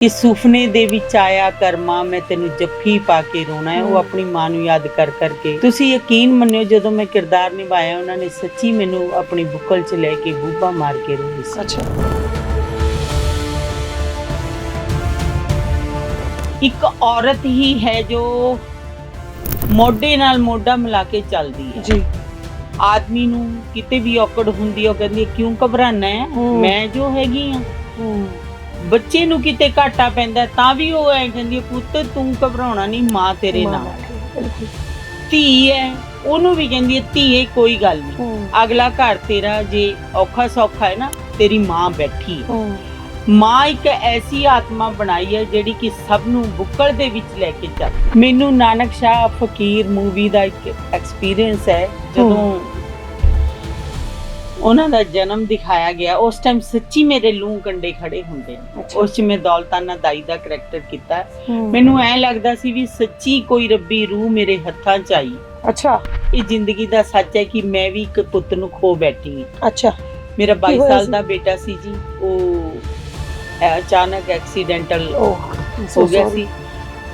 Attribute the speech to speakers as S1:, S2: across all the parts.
S1: ਕਿ ਸੁਪਨੇ ਦੇ ਵਿੱਚ ਆਇਆ ਕਰਮਾ ਮੈਂ ਤੈਨੂੰ ਜੱਫੀ ਪਾ ਕੇ ਰੋਣਾ ਹੈ ਉਹ। ਆਪਣੀ ਮਾਂ ਨੂੰ ਯਾਦ ਕਰ ਕਰਕੇ। ਤੁਸੀਂ ਯਕੀਨ ਮੰਨਿਓ ਜਦੋਂ ਮੈਂ ਕਿਰਦਾਰ ਨਿਭਾਇਆ ਉਹਨਾਂ ਨੇ ਸੱਚੀ ਮੈਨੂੰ ਆਪਣੀ ਬੁੱਕਲ 'ਚ ਲੈ ਕੇ ਬੂਬਾ ਮਾਰ ਕੇ ਰੋਈ ਸੀ।
S2: ਅੱਛਾ।
S1: ਇੱਕ ਔਰਤ ਹੀ ਹੈ ਜੋ ਮੋਢੇ ਨਾਲ ਮੋਢਾ ਮਿਲਾ ਕੇ ਚੱਲਦੀ ਹੈ।
S2: ਜੀ।
S1: ਆਦਮੀ ਨੂੰ ਕਿਤੇ ਵੀ ਔਕੜ ਹੁੰਦੀ ਹੈ ਉਹ ਕਹਿੰਦੀ ਕਿਉਂ ਘਬਰਾਨਾ ਹੈ। ਮੈਂ ਜੋ ਹੈਗੀ ਆ
S2: ਹੂੰ।
S1: ਬੱਚੇ ਨੂੰ ਕਿਤੇ ਘਾਟਾ ਪੈਂਦਾ ਹੈ, ਤਾਂ ਵੀ ਉਹ ਐ ਕਹਿੰਦੀ ਹੈ, ਪੁੱਤ ਤੂੰ ਘਬਰਾਉਣਾ ਨਹੀਂ ਮਾਂ ਤੇਰੇ ਨਾਲ।
S2: ਬਿਲਕੁਲ।
S1: ਧੀ ਹੈ ਉਹਨੂੰ ਵੀ ਕਹਿੰਦੀ ਹੈ ਧੀਏ ਕੋਈ ਗੱਲ ਨਹੀਂ।
S2: ਹੂੰ।
S1: ਅਗਲਾ ਘਰ ਤੇਰਾ ਜੇ ਔਖਾ ਸੌਖਾ ਹੈ ਨਾ ਤੇਰੀ ਮਾਂ ਬੈਠੀ ਹੈ
S2: ਹੂੰ।
S1: ਮਾਂ ਇੱਕ ਐਸੀ ਆਤਮਾ ਬਣਾਈ ਹੈ ਜਿਹੜੀ ਕਿ ਸਭ ਨੂੰ ਬੁੱਕਲ ਦੇ ਵਿੱਚ ਲੈ ਕੇ ਚੱਲ। ਮੈਨੂੰ ਨਾਨਕ ਸ਼ਾਹ ਫਕੀਰ ਮੂਵੀ ਦਾ ਇੱਕ ਐਕਸਪੀਰੀਅੰਸ ਹੈ ਜਦੋਂ ਉਹਨਾਂ ਦਾ ਜਨਮ ਦਿਖਾਇਆ ਗਿਆ। ਉਸ ਟਾਈਮ ਸੱਚੀ ਮੇਰੇ ਲੂੰ ਕੰਡੇ ਖੜੇ ਹੁੰਦੇ ਨੇ।
S2: ਅੱਛਾ।
S1: ਉਸ 'ਚ ਮੈਂ ਦੌਲਤਾਨਾ ਦਾਈ ਦਾ ਕਰੈਕਟਰ ਕੀਤਾ। ਮੈਨੂੰ ਐ ਲੱਗਦਾ ਸੀ ਵੀ ਸੱਚੀ ਕੋਈ ਰੱਬੀ ਰੂਹ ਮੇਰੇ ਹੱਥਾਂ 'ਚ ਆਈ।
S2: ਅੱਛਾ।
S1: ਇਹ ਜ਼ਿੰਦਗੀ ਦਾ ਸੱਚ ਹੈ ਕਿ ਮੈਂ ਵੀ ਇੱਕ ਪੁੱਤ ਨੂੰ ਖੋ ਬੈਠੀ ਹਾਂ।
S2: ਅੱਛਾ।
S1: ਮੇਰਾ 22
S2: ਹੋਇਆ
S1: ਸਾਲ
S2: ਸੀ?
S1: ਦਾ ਬੇਟਾ ਸੀ ਜੀ। ਉਹ ਐ- ਅਚਾਨਕ ਐਕਸੀਡੈਂਟਲ
S2: ਉਹ
S1: ਹੋ ਗਿਆ ਸੀ।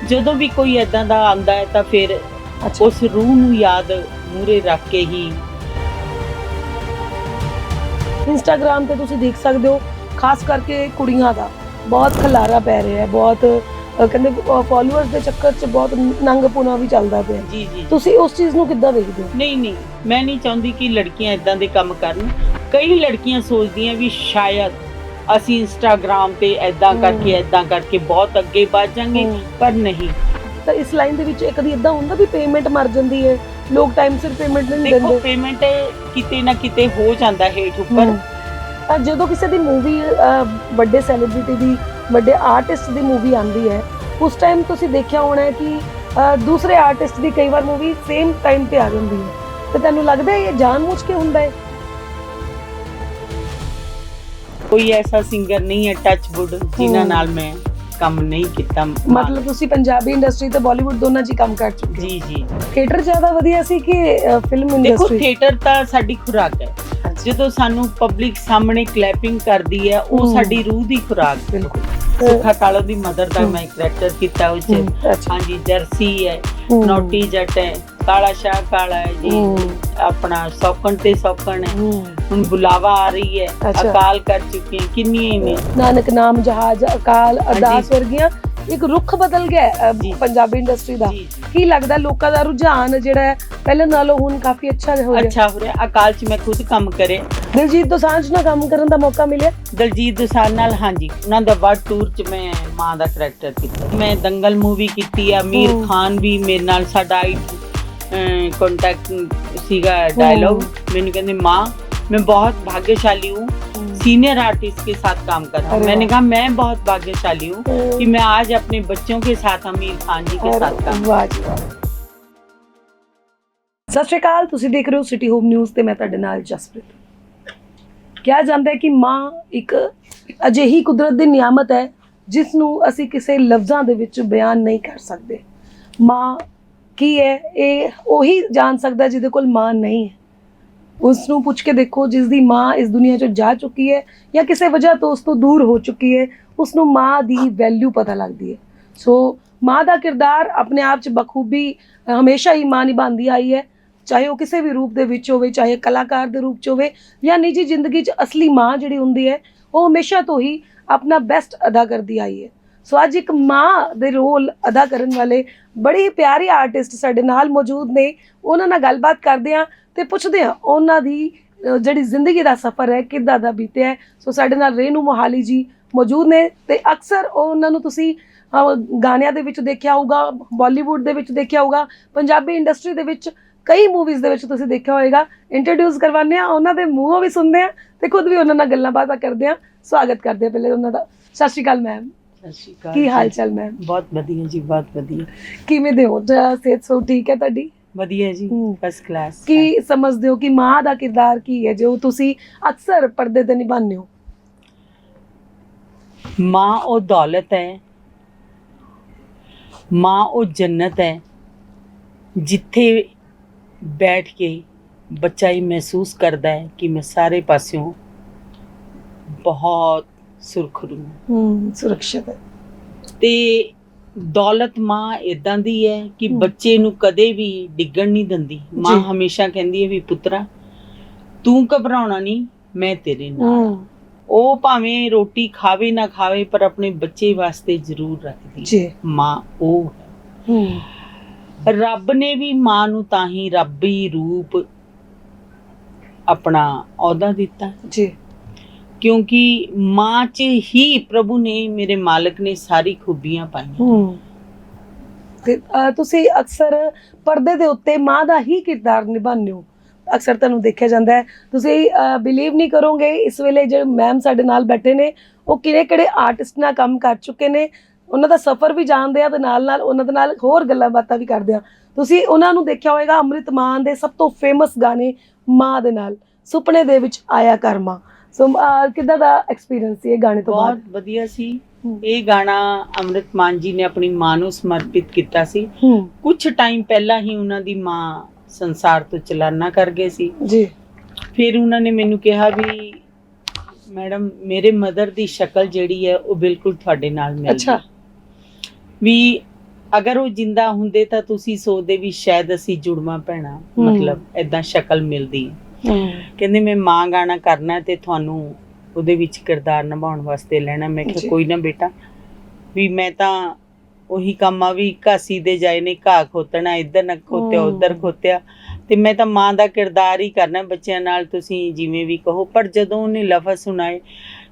S1: ਜਦੋਂ ਵੀ ਕੋਈ ਐਦਾਂ ਦਾ ਆਂਦਾ ਹੈ ਤਾਂ ਫਿਰ
S2: ਅੱਛਾ।
S1: ਉਸ ਰੂਹ ਨੂੰ ਯਾਦ ਮੂਰੇ ਰੱਖ ਕੇ ਹੀ
S2: ਇੰਸਟਾਗ੍ਰam ਤੇ ਤੁਸੀਂ ਦੇਖ ਸਕਦੇ ਹੋ ਖਾਸ ਕਰਕੇ ਕੁੜੀਆਂ ਦਾ। ਬਹੁਤ ਖਲਾਰਾ ਪੈ ਰਿਹਾ ਹੈ ਬਹੁਤ ਕਹਿੰਦੇ ਫਾਲੋਅਰਸ ਦੇ ਚੱਕਰ 'ਚ ਬਹੁਤ ਨੰਗਪੁਣਾ ਵੀ ਚੱਲਦਾ ਪਿਆ।
S1: ਜੀ ਜੀ।
S2: ਤੁਸੀਂ ਉਸ ਚੀਜ਼ ਨੂੰ ਕਿੱਦਾਂ ਦੇਖਦੇ ਹੋ?
S1: ਨਹੀਂ ਨਹੀਂ। ਮੈਂ ਨਹੀਂ ਚਾਹੁੰਦੀ ਕਿ ਲੜਕੀਆਂ ਇਦਾਂ ਦੇ ਕੰਮ ਕਰਨ। ਕਈ ਲੜਕੀਆਂ ਸੋਚਦੀਆਂ ਵੀ ਸ਼ਾਇਦ ਅਸੀਂ ਇੰਸਟਾਗ੍ਰam ਤੇ ਐਦਾਂ। ਕਰਕੇ ਐਦਾਂ ਕਰਕੇ ਬਹੁਤ ਅੱਗੇ ਵੱਧ ਜਾਾਂਗੇ। ਪਰ ਨਹੀਂ।
S2: ਤਾਂ ਇਸ ਲਾਈਨ ਦੇ ਵਿੱਚ ਕਦੀ ਇਦਾਂ ਹੁੰਦਾ ਵੀ ਪੇਮੈਂਟ ਮਰ ਜਾਂਦੀ ਹੈ ਲੋਕ ਟਾਈਮ ਸਿਰ ਪੇਮੈਂਟ ਨਹੀਂ
S1: ਦੇਖੋ
S2: ਦਿੰਦੇ
S1: ਪੇਮੈਂਟ ਕਿਤੇ ਨਾ ਕਿਤੇ ਹੋ ਜਾਂਦਾ ਹੇਠ ਉੱਪਰ
S2: ਹਮ। ਤਾਂ ਜਦੋਂ ਕਿਸੇ ਦੀ ਮੂਵੀ ਵੱਡੇ ਸੈਲੀਬ੍ਰਿਟੀ ਦੀ ਵੱਡੇ ਆਰਟਿਸਟ ਦੀ ਮੂਵੀ ਆਉਂਦੀ ਹੈ ਉਸ ਟਾਈਮ ਤੁਸੀਂ ਦੇਖਿਆ ਹੋਣਾ ਹੈ ਕਿ ਦੂਸਰੇ ਆਰਟਿਸਟ ਦੀ ਕਈ ਵਾਰ ਮੂਵੀ ਸੇਮ ਟਾਈਮ ਤੇ ਆ ਜਾਂਦੀ ਹੈ ਤੇ ਤੁਹਾਨੂੰ ਲੱਗਦਾ ਹੈ ਇਹ ਜਾਣਬੁੱਝ ਕੇ ਹੁੰਦਾ ਹੈ
S1: ਕੋਈ ਐਸਾ ਸਿੰਗਰ ਨਹੀਂ ਹੈ ਟੱਚ ਵੁੱਡ ਜਿਨ੍ਹਾਂ
S2: ਹਮ।
S1: ਨਾਲ ਮੈਂ ਕੰਮ ਨਹੀਂ ਕੀਤਾ
S2: ਮਤਲਬ ਤੁਸੀਂ ਪੰਜਾਬੀ ਇੰਡਸਟਰੀ ਤੇ ਬਾਲੀਵੁੱਡ ਦੋਨਾਂ 'ਚ ਹੀ ਕੰਮ ਕਰ ਚੁੱਕੇ
S1: ਜੀ ਜੀ।
S2: ਥੀਏਟਰ ਜ਼ਿਆਦਾ ਵਧੀਆ ਸੀ ਕਿ ਫਿਲਮ
S1: ਦੇਖੋ
S2: ਇੰਡਸਟਰੀ
S1: ਥੀਏਟਰ ਤਾਂ ਸਾਡੀ ਖੁਰਾਕ ਹੈ। ਜਦੋਂ ਸਾਨੂੰ ਪਬਲਿਕ ਸਾਹਮਣੇ ਕਲੈਪਿੰਗ ਕਰਦੀ ਹੈ ਉਹ। ਸਾਡੀ ਰੂਹ ਦੀ ਖੁਰਾਕ
S2: ਬਿਲਕੁਲ।
S1: ਸੁੱਖਾ ਕਾਲੋ ਦੀ ਮਦਰ ਦਾ। ਮੈਂ ਕਰੈਕਟਰ ਕੀਤਾ ਉਹ ਚ ਹਾਂਜੀ ਜਰਸੀ ਹੈ। ਨੋਟੀ ਜੱਟ ਹੈ। ਕਾਲਾ ਸ਼ਾਹ ਕਾਲਾ ਹੈ ਜੀ। ਆਪਣਾ ਸੌਕਣ ਤੇ ਸੌਕਣ ਹੈ। ਹੁਣ ਬੁਲਾਵਾ ਆ ਰਹੀ ਹੈ।
S2: ਅੱਛਾ।
S1: ਅਕਾਲ ਕਰ ਚੁੱਕੀ ਹੈ ਕਿੰਨੀਆਂ ਹੀ ਨੇ।
S2: ਨਾਨਕ ਨਾਮ ਜਹਾਜ਼ ਅਕਾਲ ਅਰਦਾਸ ਵਰਗੀਆਂ ਇੱਕ ਰੁੱਖ ਬਦਲ ਗਿਆ ਹੈ,
S1: ਜੀ।
S2: ਅਹ, ਪੰਜਾਬੀ ਇੰਡਸਟਰੀ ਦਾ।
S1: ਜੀ
S2: ਕੀ ਲੱਗਦਾ ਲੋਕਾਂ ਦਾ ਰੁਝਾਨ ਜਿਹੜਾ ਹੈ ਪਹਿਲੇ ਨਾਲੋਂ ਹੁਣ ਕਾਫੀ ਅੱਛਾ ਹੋ ਰਿਹਾ?
S1: ਅੱਛਾ ਹੋ ਰਿਹਾ। ਅਕਾਲ ਚ ਮੈਂ ਖੁਦ ਕੰਮ ਕਰੇ।
S2: ਦਿਲਜੀਤ ਦੋਸਾਂਝ ਨਾਲ ਕੰਮ ਕਰਨ ਦਾ ਮੌਕਾ ਮਿਲਿਆ?
S1: ਦਲਜੀਤ ਦੋਸਾਂਝ ਨਾਲ ਹਾਂਜੀ। ਉਹਨਾਂ ਦਾ ਵਰਡ ਟੂਰ ਚ ਮੈਂ ਮਾਂ ਦਾ ਕਰੈਕਟਰ ਕੀਤਾ। ਮੈਂ ਦੰਗਲ ਮੂਵੀ ਕੀਤੀ ਆ। ਅਮੀਰ
S2: ਹਮ।
S1: ਖਾਨ ਵੀ ਮੇਰੇ ਨਾਲ ਸਾਡਾ ਕੰਟੈਕਟ ਸੀਗਾ डायलॉग मैंने कहते माँ मैं बहुत भाग्यशाली हूँ सीनियर आर्टिस्ट के साथ काम कर रहा हूँ
S2: अरे
S1: मैंने
S2: वाह।
S1: कहा मैं बहुत भाग्यशाली हूँ कि मैं आज अपने बच्चों के साथ आमिर खान जी के साथ काम
S2: ਵਾਹ ਜੀ ਵਾਹ। ਸਤਿ ਸ਼੍ਰੀ ਅਕਾਲ ਤੁਸੀਂ ਦੇਖ ਰਹੇ ਹੋ ਸਿਟੀ ਹੋਮ ਨਿਊਜ਼ ਤੇ ਮੈਂ ਤੁਹਾਡੇ ਨਾਲ ਜਸਪ੍ਰੀਤ ਕਿਹਾ ਜਾਂਦਾ ਹੈ ਕਿ ਮਾਂ ਇੱਕ ਅਜਿਹੀ ਕੁਦਰਤ ਦੀ ਨਿਆਮਤ ਹੈ ਜਿਸ ਨੂੰ ਅਸੀਂ ਕਿਸੇ ਲਫ਼ਜ਼ਾਂ ਦੇ ਵਿੱਚ ਬਿਆਨ ਨਹੀਂ ਕਰ ਸਕਦੇ ਮਾਂ ਕੀ ਹੈ? ਇਹ ਉਹੀ ਜਾਣ ਸਕਦਾ ਜਿਹਦੇ ਕੋਲ ਮਾਂ ਨਹੀਂ ਹੈ। ਉਸ ਨੂੰ ਪੁੱਛ ਕੇ ਦੇਖੋ ਜਿਸ ਦੀ ਮਾਂ ਇਸ ਦੁਨੀਆ 'ਚੋਂ ਜਾ ਚੁੱਕੀ ਹੈ ਜਾਂ ਕਿਸੇ ਵਜ੍ਹਾ ਤੋਂ ਉਸ ਤੋਂ ਦੂਰ ਹੋ ਚੁੱਕੀ ਹੈ ਉਸ ਨੂੰ ਮਾਂ ਦੀ ਵੈਲਿਊ ਪਤਾ ਲੱਗਦੀ ਹੈ। ਸੋ ਮਾਂ ਦਾ ਕਿਰਦਾਰ ਆਪਣੇ ਆਪ 'ਚ ਬਖੂਬੀ ਹਮੇਸ਼ਾ ਹੀ ਮਾਂ ਨਿਭਾਉਂਦੀ ਆਈ ਹੈ। ਚਾਹੇ ਉਹ ਕਿਸੇ ਵੀ ਰੂਪ ਦੇ ਵਿੱਚ ਹੋਵੇ, ਚਾਹੇ ਕਲਾਕਾਰ ਦੇ ਰੂਪ 'ਚ ਹੋਵੇ ਜਾਂ ਨਿੱਜੀ ਜ਼ਿੰਦਗੀ 'ਚ ਅਸਲੀ ਮਾਂ ਜਿਹੜੀ ਹੁੰਦੀ ਹੈ, ਉਹ ਹਮੇਸ਼ਾ ਤੋਂ ਹੀ ਆਪਣਾ ਬੈਸਟ ਅਦਾ ਕਰਦੀ ਆਈ ਹੈ। ਸੋ ਅੱਜ ਇੱਕ ਮਾਂ ਦੇ ਰੋਲ ਅਦਾ ਕਰਨ ਵਾਲੇ ਬੜੇ ਹੀ ਪਿਆਰੇ ਆਰਟਿਸਟ ਸਾਡੇ ਨਾਲ ਮੌਜੂਦ ਨੇ। ਉਹਨਾਂ ਨਾਲ ਗੱਲਬਾਤ ਕਰਦੇ ਹਾਂ ਤੇ ਪੁੱਛਦੇ ਹਾਂ ਉਹਨਾਂ ਦੀ ਜਿਹੜੀ ਜ਼ਿੰਦਗੀ ਦਾ ਸਫ਼ਰ ਹੈ, ਕਿੱਦਾਂ ਦਾ ਬੀਤਿਆ ਸੋ ਸਾਡੇ ਨਾਲ ਰੇਨੂ ਮੋਹਾਲੀ ਜੀ ਮੌਜੂਦ ਨੇ ਤੇ ਅਕਸਰ ਉਹ ਉਹਨਾਂ ਨੂੰ ਤੁਸੀਂ ਗਾਣਿਆਂ ਦੇ ਵਿੱਚ ਦੇਖਿਆ ਹੋਊਗਾ ਬਾਲੀਵੁੱਡ ਦੇ ਵਿੱਚ ਦੇਖਿਆ ਹੋਊਗਾ, ਪੰਜਾਬੀ ਇੰਡਸਟਰੀ ਦੇ ਵਿੱਚ ਕਈ ਮੂਵੀਜ਼ ਦੇ ਵਿੱਚ ਤੁਸੀਂ ਦੇਖਿਆ ਹੋਵੇਗਾ ਇੰਟਰੋਡਿਊਸ ਕਰਵਾਉਂਦੇ ਆ ਉਹਨਾਂ ਦੇ ਮੂੰਹੋਂ ਵੀ ਸੁਣਦੇ ਆ ਤੇ ਖੁਦ ਵੀ ਉਹਨਾਂ ਨਾਲ ਗੱਲਾਂ ਬਾਤਾਂ ਕਰਦੇ ਆ ਸਵਾਗਤ ਕਰਦੇ ਆ ਪਹਿਲੇ ਉਹਨਾਂ ਦਾ। ਸਤਿ ਸ਼੍ਰੀ ਅਕਾਲ ਮੈਮ
S1: ਅਕਾਲ
S2: ਕੀ। ਹਾਲ ਚਾਲ ਮੈਮ?
S1: ਬਹੁਤ ਵਧੀਆ ਜੀ ਬਹੁਤ ਵਧੀਆ।
S2: ਕਿਵੇਂ ਦੇ ਹੋ? ਜਾਂ ਸਿਹਤ ਸੋ ਠੀਕ ਹੈ ਤੁਹਾਡੀ?
S1: ਵਧੀਆ ਜੀ। ਫਸਟ ਕਲਾਸ
S2: ਕੀ ਸਮਝਦੇ ਹੋ ਕਿ ਮਾਂ ਦਾ ਕਿਰਦਾਰ ਕੀ ਹੈ ਜੋ ਤੁਸੀਂ ਅਕਸਰ ਪਰਦੇ ਤੇ ਨਿਭਾਉਂਦੇ ਹੋ?
S1: ਮਾਂ ਉਹ ਦੌਲਤ ਹੈ ਮਾਂ ਉਹ ਜੰਨਤ ਹੈ ਜਿੱਥੇ ਬੈਠ ਕੇ ਬੱਚਾ ਇਹ ਮਹਿਸੂਸ ਕਰਦਾ ਹੈ ਕਿ ਮੈਂ ਸਾਰੇ ਪਾਸਿਓਂ ਬਹੁਤ ਸੁਰਖਰੂ ਹਾਂ
S2: ਸੁਰੱਖਿਅਤ ਹੈ।
S1: ਤੇ ਦੌਲਤ ਮਾਂ ਇਦਾਂ ਦੀ ਹੈ ਕਿ। ਬੱਚੇ ਨੂੰ ਕਦੇ ਵੀ ਡਿੱਗਣ ਨਹੀਂ ਦਿੰਦੀ। ਮਾਂ। ਹਮੇਸ਼ਾ ਕਹਿੰਦੀ ਹੈ ਵੀ ਪੁੱਤਰਾ ਤੂੰ ਘਬਰਾਉਣਾ ਨਹੀਂ ਮੈਂ ਤੇਰੇ ਨਾਲ ਉਹ ਭਾਵੇਂ ਰੋਟੀ ਖਾਵੇ ਨਾ ਖਾਵੇ ਪਰ ਆਪਣੇ ਬੱਚੇ ਵਾਸਤੇ ਜ਼ਰੂਰ ਰੱਖਦੀ ਹੈ।
S2: ਜੀ।
S1: ਮਾਂ ਉਹ ਹੂੰ। ਰੱਬ ਨੇ ਵੀ ਮਾਂ ਨੂੰ ਤਾਂ ਹੀ ਰੱਬੀ ਰੂਪ ਆਪਣਾ ਅਹੁਦਾ ਦਿੱਤਾ।
S2: ਜੀ।
S1: ਕਿਉਂਕਿ ਮਾਂ 'ਚ ਹੀ ਪ੍ਰਭੂ ਨੇ ਮੇਰੇ ਮਾਲਕ ਨੇ ਸਾਰੀ ਖੂਬੀਆਂ ਪਾਈਆਂ।
S2: ਤੇ ਤੁਸੀਂ ਅਕਸਰ ਪਰਦੇ ਦੇ ਉੱਤੇ ਮਾਂ ਦਾ ਹੀ ਕਿਰਦਾਰ ਨਿਭਾਉਂਦੇ ਹੋ। ਅਕਸਰ ਤੁਹਾਨੂੰ ਦੇਖਿਆ ਜਾਂਦਾ ਹੈ। ਤੁਸੀਂ ਬਿਲੀਵ ਨਹੀਂ ਕਰੋਗੇ ਇਸ ਵੇਲੇ ਜਿਹੜੇ ਮੈਮ ਸਾਡੇ ਨਾਲ ਬੈਠੇ ਨੇ, ਉਹ ਕਿਹੜੇ ਕਿਹੜੇ ਆਰਟਿਸਟ ਨਾਲ ਕੰਮ ਕਰ ਚੁੱਕੇ ਨੇ। ਉਹਨਾਂ ਦਾ ਸਫ਼ਰ ਵੀ ਜਾਣਦੇ ਆ ਤੇ ਨਾਲ ਨਾਲ ਉਹਨਾਂ ਦੇ ਨਾਲ ਹੋਰ ਗੱਲਾਂ ਬਾਤਾਂ ਵੀ ਕਰਦੇ ਆ। ਤੁਸੀਂ ਉਹਨਾਂ ਨੂੰ ਦੇਖਿਆ ਹੋਵੇਗਾ ਅੰਮ੍ਰਿਤ ਮਾਨ ਦੇ ਸਭ ਤੋਂ ਫੇਮਸ ਗਾਣੇ ਮਾਂ ਦੇ ਨਾਲ, ਸੁਪਨੇ ਦੇ ਵਿੱਚ ਆਇਆ ਕਰਮਾ। ਸੋ ਅਹ, ਕਿੱਦਾਂ ਦਾ ਐਕਸਪੀਰੀਅੰਸ ਸੀ ਇਹ ਗਾਣੇ ਤੋਂ ਬਾਅਦ?
S1: ਬਹੁਤ ਵਧੀਆ ਸੀ। ਇਹ ਗਾਣਾ ਅੰਮ੍ਰਿਤ ਮਾਨ ਜੀ ਨੇ ਆਪਣੀ ਮਾਂ ਨੂੰ ਸਮਰਪਿਤ ਕੀਤਾ ਸੀ। ਕੁਝ ਟਾਈਮ ਪਹਿਲਾਂ ਹੀ ਉਹਨਾਂ ਦੀ ਮਾਂ ਸੰਸਾਰ ਤੋਂ ਚਲਾਨਾ ਕਰ ਗਏ ਸੀ।
S2: ਜੀ।
S1: ਫਿਰ ਉਹਨਾਂ ਨੇ ਮੈਨੂੰ ਕਿਹਾ ਵੀ ਮੈਡਮ ਮੇਰੇ ਮਦਰ ਦੀ ਸ਼ਕਲ ਜਿਹੜੀ ਹੈ ਉਹ ਬਿਲਕੁਲ ਤੁਹਾਡੇ ਨਾਲ ਮਿਲਦੀ
S2: ਅੱਛਾ।
S1: ਵੀ ਅਗਰ ਉਹ ਜਿੰਦਾ ਹੁੰਦੇ ਤਾਂ ਤੁਸੀਂ ਸੋਚਦੇ ਵੀ ਸ਼ਾਇਦ ਅਸੀਂ ਜੁੜਵਾ ਪੈਣਾ। ਮਤਲਬ ਐਦਾਂ ਸ਼ਕਲ ਮਿਲਦੀ। ਕਹਿੰਦੇ ਮੈਂ ਮਾਂ ਗਾਣਾ ਕਰਨਾ ਤੇ ਤੁਹਾਨੂੰ ਉਹਦੇ ਵਿੱਚ ਕਿਰਦਾਰ ਨਿਭਾਉਣ ਵਾਸਤੇ ਲੈਣਾ ਮੈਂ। ਕਿਹਾ ਕੋਈ ਨਾ ਬੇਟਾ ਵੀ ਮੈਂ ਤਾਂ ਉਹੀ ਕੰਮ ਆ ਵੀ ਘਾਸੀ ਦੇ ਜਾਏ ਨੇ ਘਾਹ ਖੋਤਣਾ ਇੱਧਰ ਨਾ ਖੋਤਿਆ। ਉੱਧਰ ਖੋਤਿਆ ਤੇ ਮੈਂ ਤਾਂ ਮਾਂ ਦਾ ਕਿਰਦਾਰ ਹੀ ਕਰਨਾ ਬੱਚਿਆਂ ਨਾਲ ਤੁਸੀਂ ਜਿਵੇਂ ਵੀ ਕਹੋ ਪਰ ਜਦੋਂ ਉਹਨੇ ਲਫ਼ਜ਼ ਸੁਣਾਏ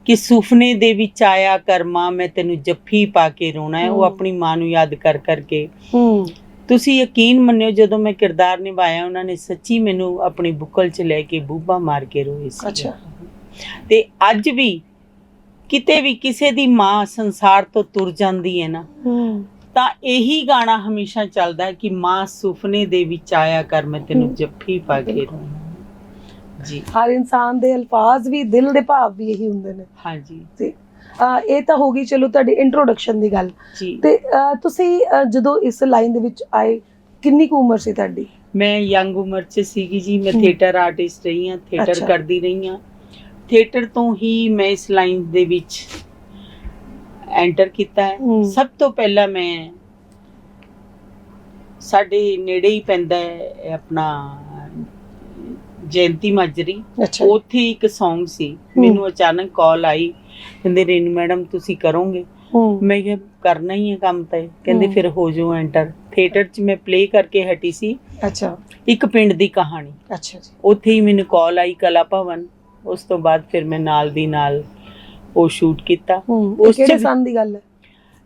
S1: ਕਿ ਸੁਪਨੇ ਦੇ ਵਿੱਚ ਆਇਆ ਕਰਮਾ ਮੈਂ ਤੈਨੂੰ ਜੱਫੀ ਪਾ ਕੇ ਰੋਣਾ ਹੈ ਉਹ। ਆਪਣੀ ਮਾਂ ਨੂੰ ਯਾਦ ਕਰ ਕਰਕੇ
S2: ਹੂੰ
S1: ਤੁਸੀਂ ਯਕੀਨ ਮੰਨਿਓ ਜਦੋਂ ਮੈਂ ਕਿਰਦਾਰ ਨਿਭਾਇਆ ਉਹਨਾਂ ਨੇ ਸੱਚੀ ਮੈਨੂੰ ਆਪਣੀ ਬੁੱਕਲ 'ਚ ਲੈ ਕੇ ਬੂਬਾ ਮਾਰ ਕੇ ਰੋਏ ਸੀ।
S2: ਅੱਛਾ।
S1: ਤੇ ਅੱਜ ਵੀ ਕਿਤੇ ਵੀ ਕਿਸੇ ਦੀ ਮਾਂ ਸੰਸਾਰ ਤੋਂ ਤੁਰ ਜਾਂਦੀ ਹੈ ਨਾ ਤਾਂ ਇਹੀ ਗਾਣਾ ਹਮੇਸ਼ਾ ਚੱਲਦਾ ਹੈ ਕਿ ਮਾਂ ਸੁਪਨੇ ਦੇ ਵਿੱਚ ਆਇਆ ਕਰ ਮੈਂ ਤੈਨੂੰ। ਜੱਫੀ ਪਾ ਕੇ ਰੋਣਾ ਜੀ।
S2: ਹਰ ਇਨਸਾਨ ਦੇ ਅਲਫਾਜ਼ ਵੀ ਦਿਲ ਦੇ ਭਾਵ ਵੀ ਇਹੀ ਹੁੰਦੇ ਨੇ।
S1: ਹਾਂਜੀ।
S2: ਤੇ ਇਹ ਤਾਂ ਹੋ ਗਈ ਚਲੋ ਤੁਹਾਡੀ ਇੰਟਰੋਡਕਸ਼ਨ ਦੀ ਗੱਲ। ਤੇ ਤੁਸੀਂ ਜਦੋਂ ਇਸ ਲਾਈਨ ਦੇ ਵਿੱਚ ਆਏ ਕਿੰਨੀ ਕੁ ਉਮਰ ਸੀ ਤੁਹਾਡੀ?
S1: ਮੈਂ ਯੰਗ ਉਮਰ 'ਚ ਸੀਗੀ ਜੀ ਮੈਂ। ਥੀਏਟਰ ਆਰਟਿਸਟ ਰਹੀ ਹਾਂ ਥੀਏਟਰ। ਕਰਦੀ ਰਹੀ ਹਾਂ। ਥੀਏਟਰ ਤੋਂ ਹੀ ਮੈਂ ਇਸ ਲਾਈਨ ਦੇ ਵਿੱਚ ਐਂਟਰ ਕੀਤਾ ਹੈ। ਸਭ ਤੋਂ ਪਹਿਲਾਂ ਮੈਂ ਸਾਡੇ ਨੇੜੇ ਹੀ ਪੈਂਦਾ ਹੈ ਆਪਣਾ ਜਯੰਤੀ ਮਾਜਰੀ। ਉੱਥੇ ਇੱਕ Song ਸੀ ਮੈਨੂੰ ਅਚਾਨਕ ਕਾਲ ਆਈ। ਕਹਿੰਦੇ ਰੇਨੂ ਮੈਡਮ ਤੁਸੀਂ ਕਰੋਗੇ। ਮੈਂ ਕਿਹਾ ਕਰਨਾ ਹੀ ਹੈ ਕੰਮ ਤਾਂ। ਕਹਿੰਦੇ। ਫਿਰ ਹੋ ਜਾਓ ਐਂਟਰ ਥੀਏਟਰ 'ਚ ਮੈਂ ਪਲੇ ਕਰਕੇ ਹਟੀ ਸੀ।
S2: ਅੱਛਾ।
S1: ਇੱਕ ਪਿੰਡ ਦੀ ਕਹਾਣੀ।
S2: ਅੱਛਾ ਜੀ।
S1: ਉੱਥੇ ਹੀ ਮੈਨੂੰ ਕਾਲ ਆਈ ਕਲਾ ਭਵਨ। ਉਸ ਤੋਂ ਬਾਅਦ ਫਿਰ ਮੈਂ ਨਾਲ ਦੀ ਨਾਲ ਉਹ ਸ਼ੂਟ ਕੀਤਾ। ਉਸ 'ਚ
S2: ਕਿਹੜੇ ਸਾਲ ਦੀ ਗੱਲ ਹੈ?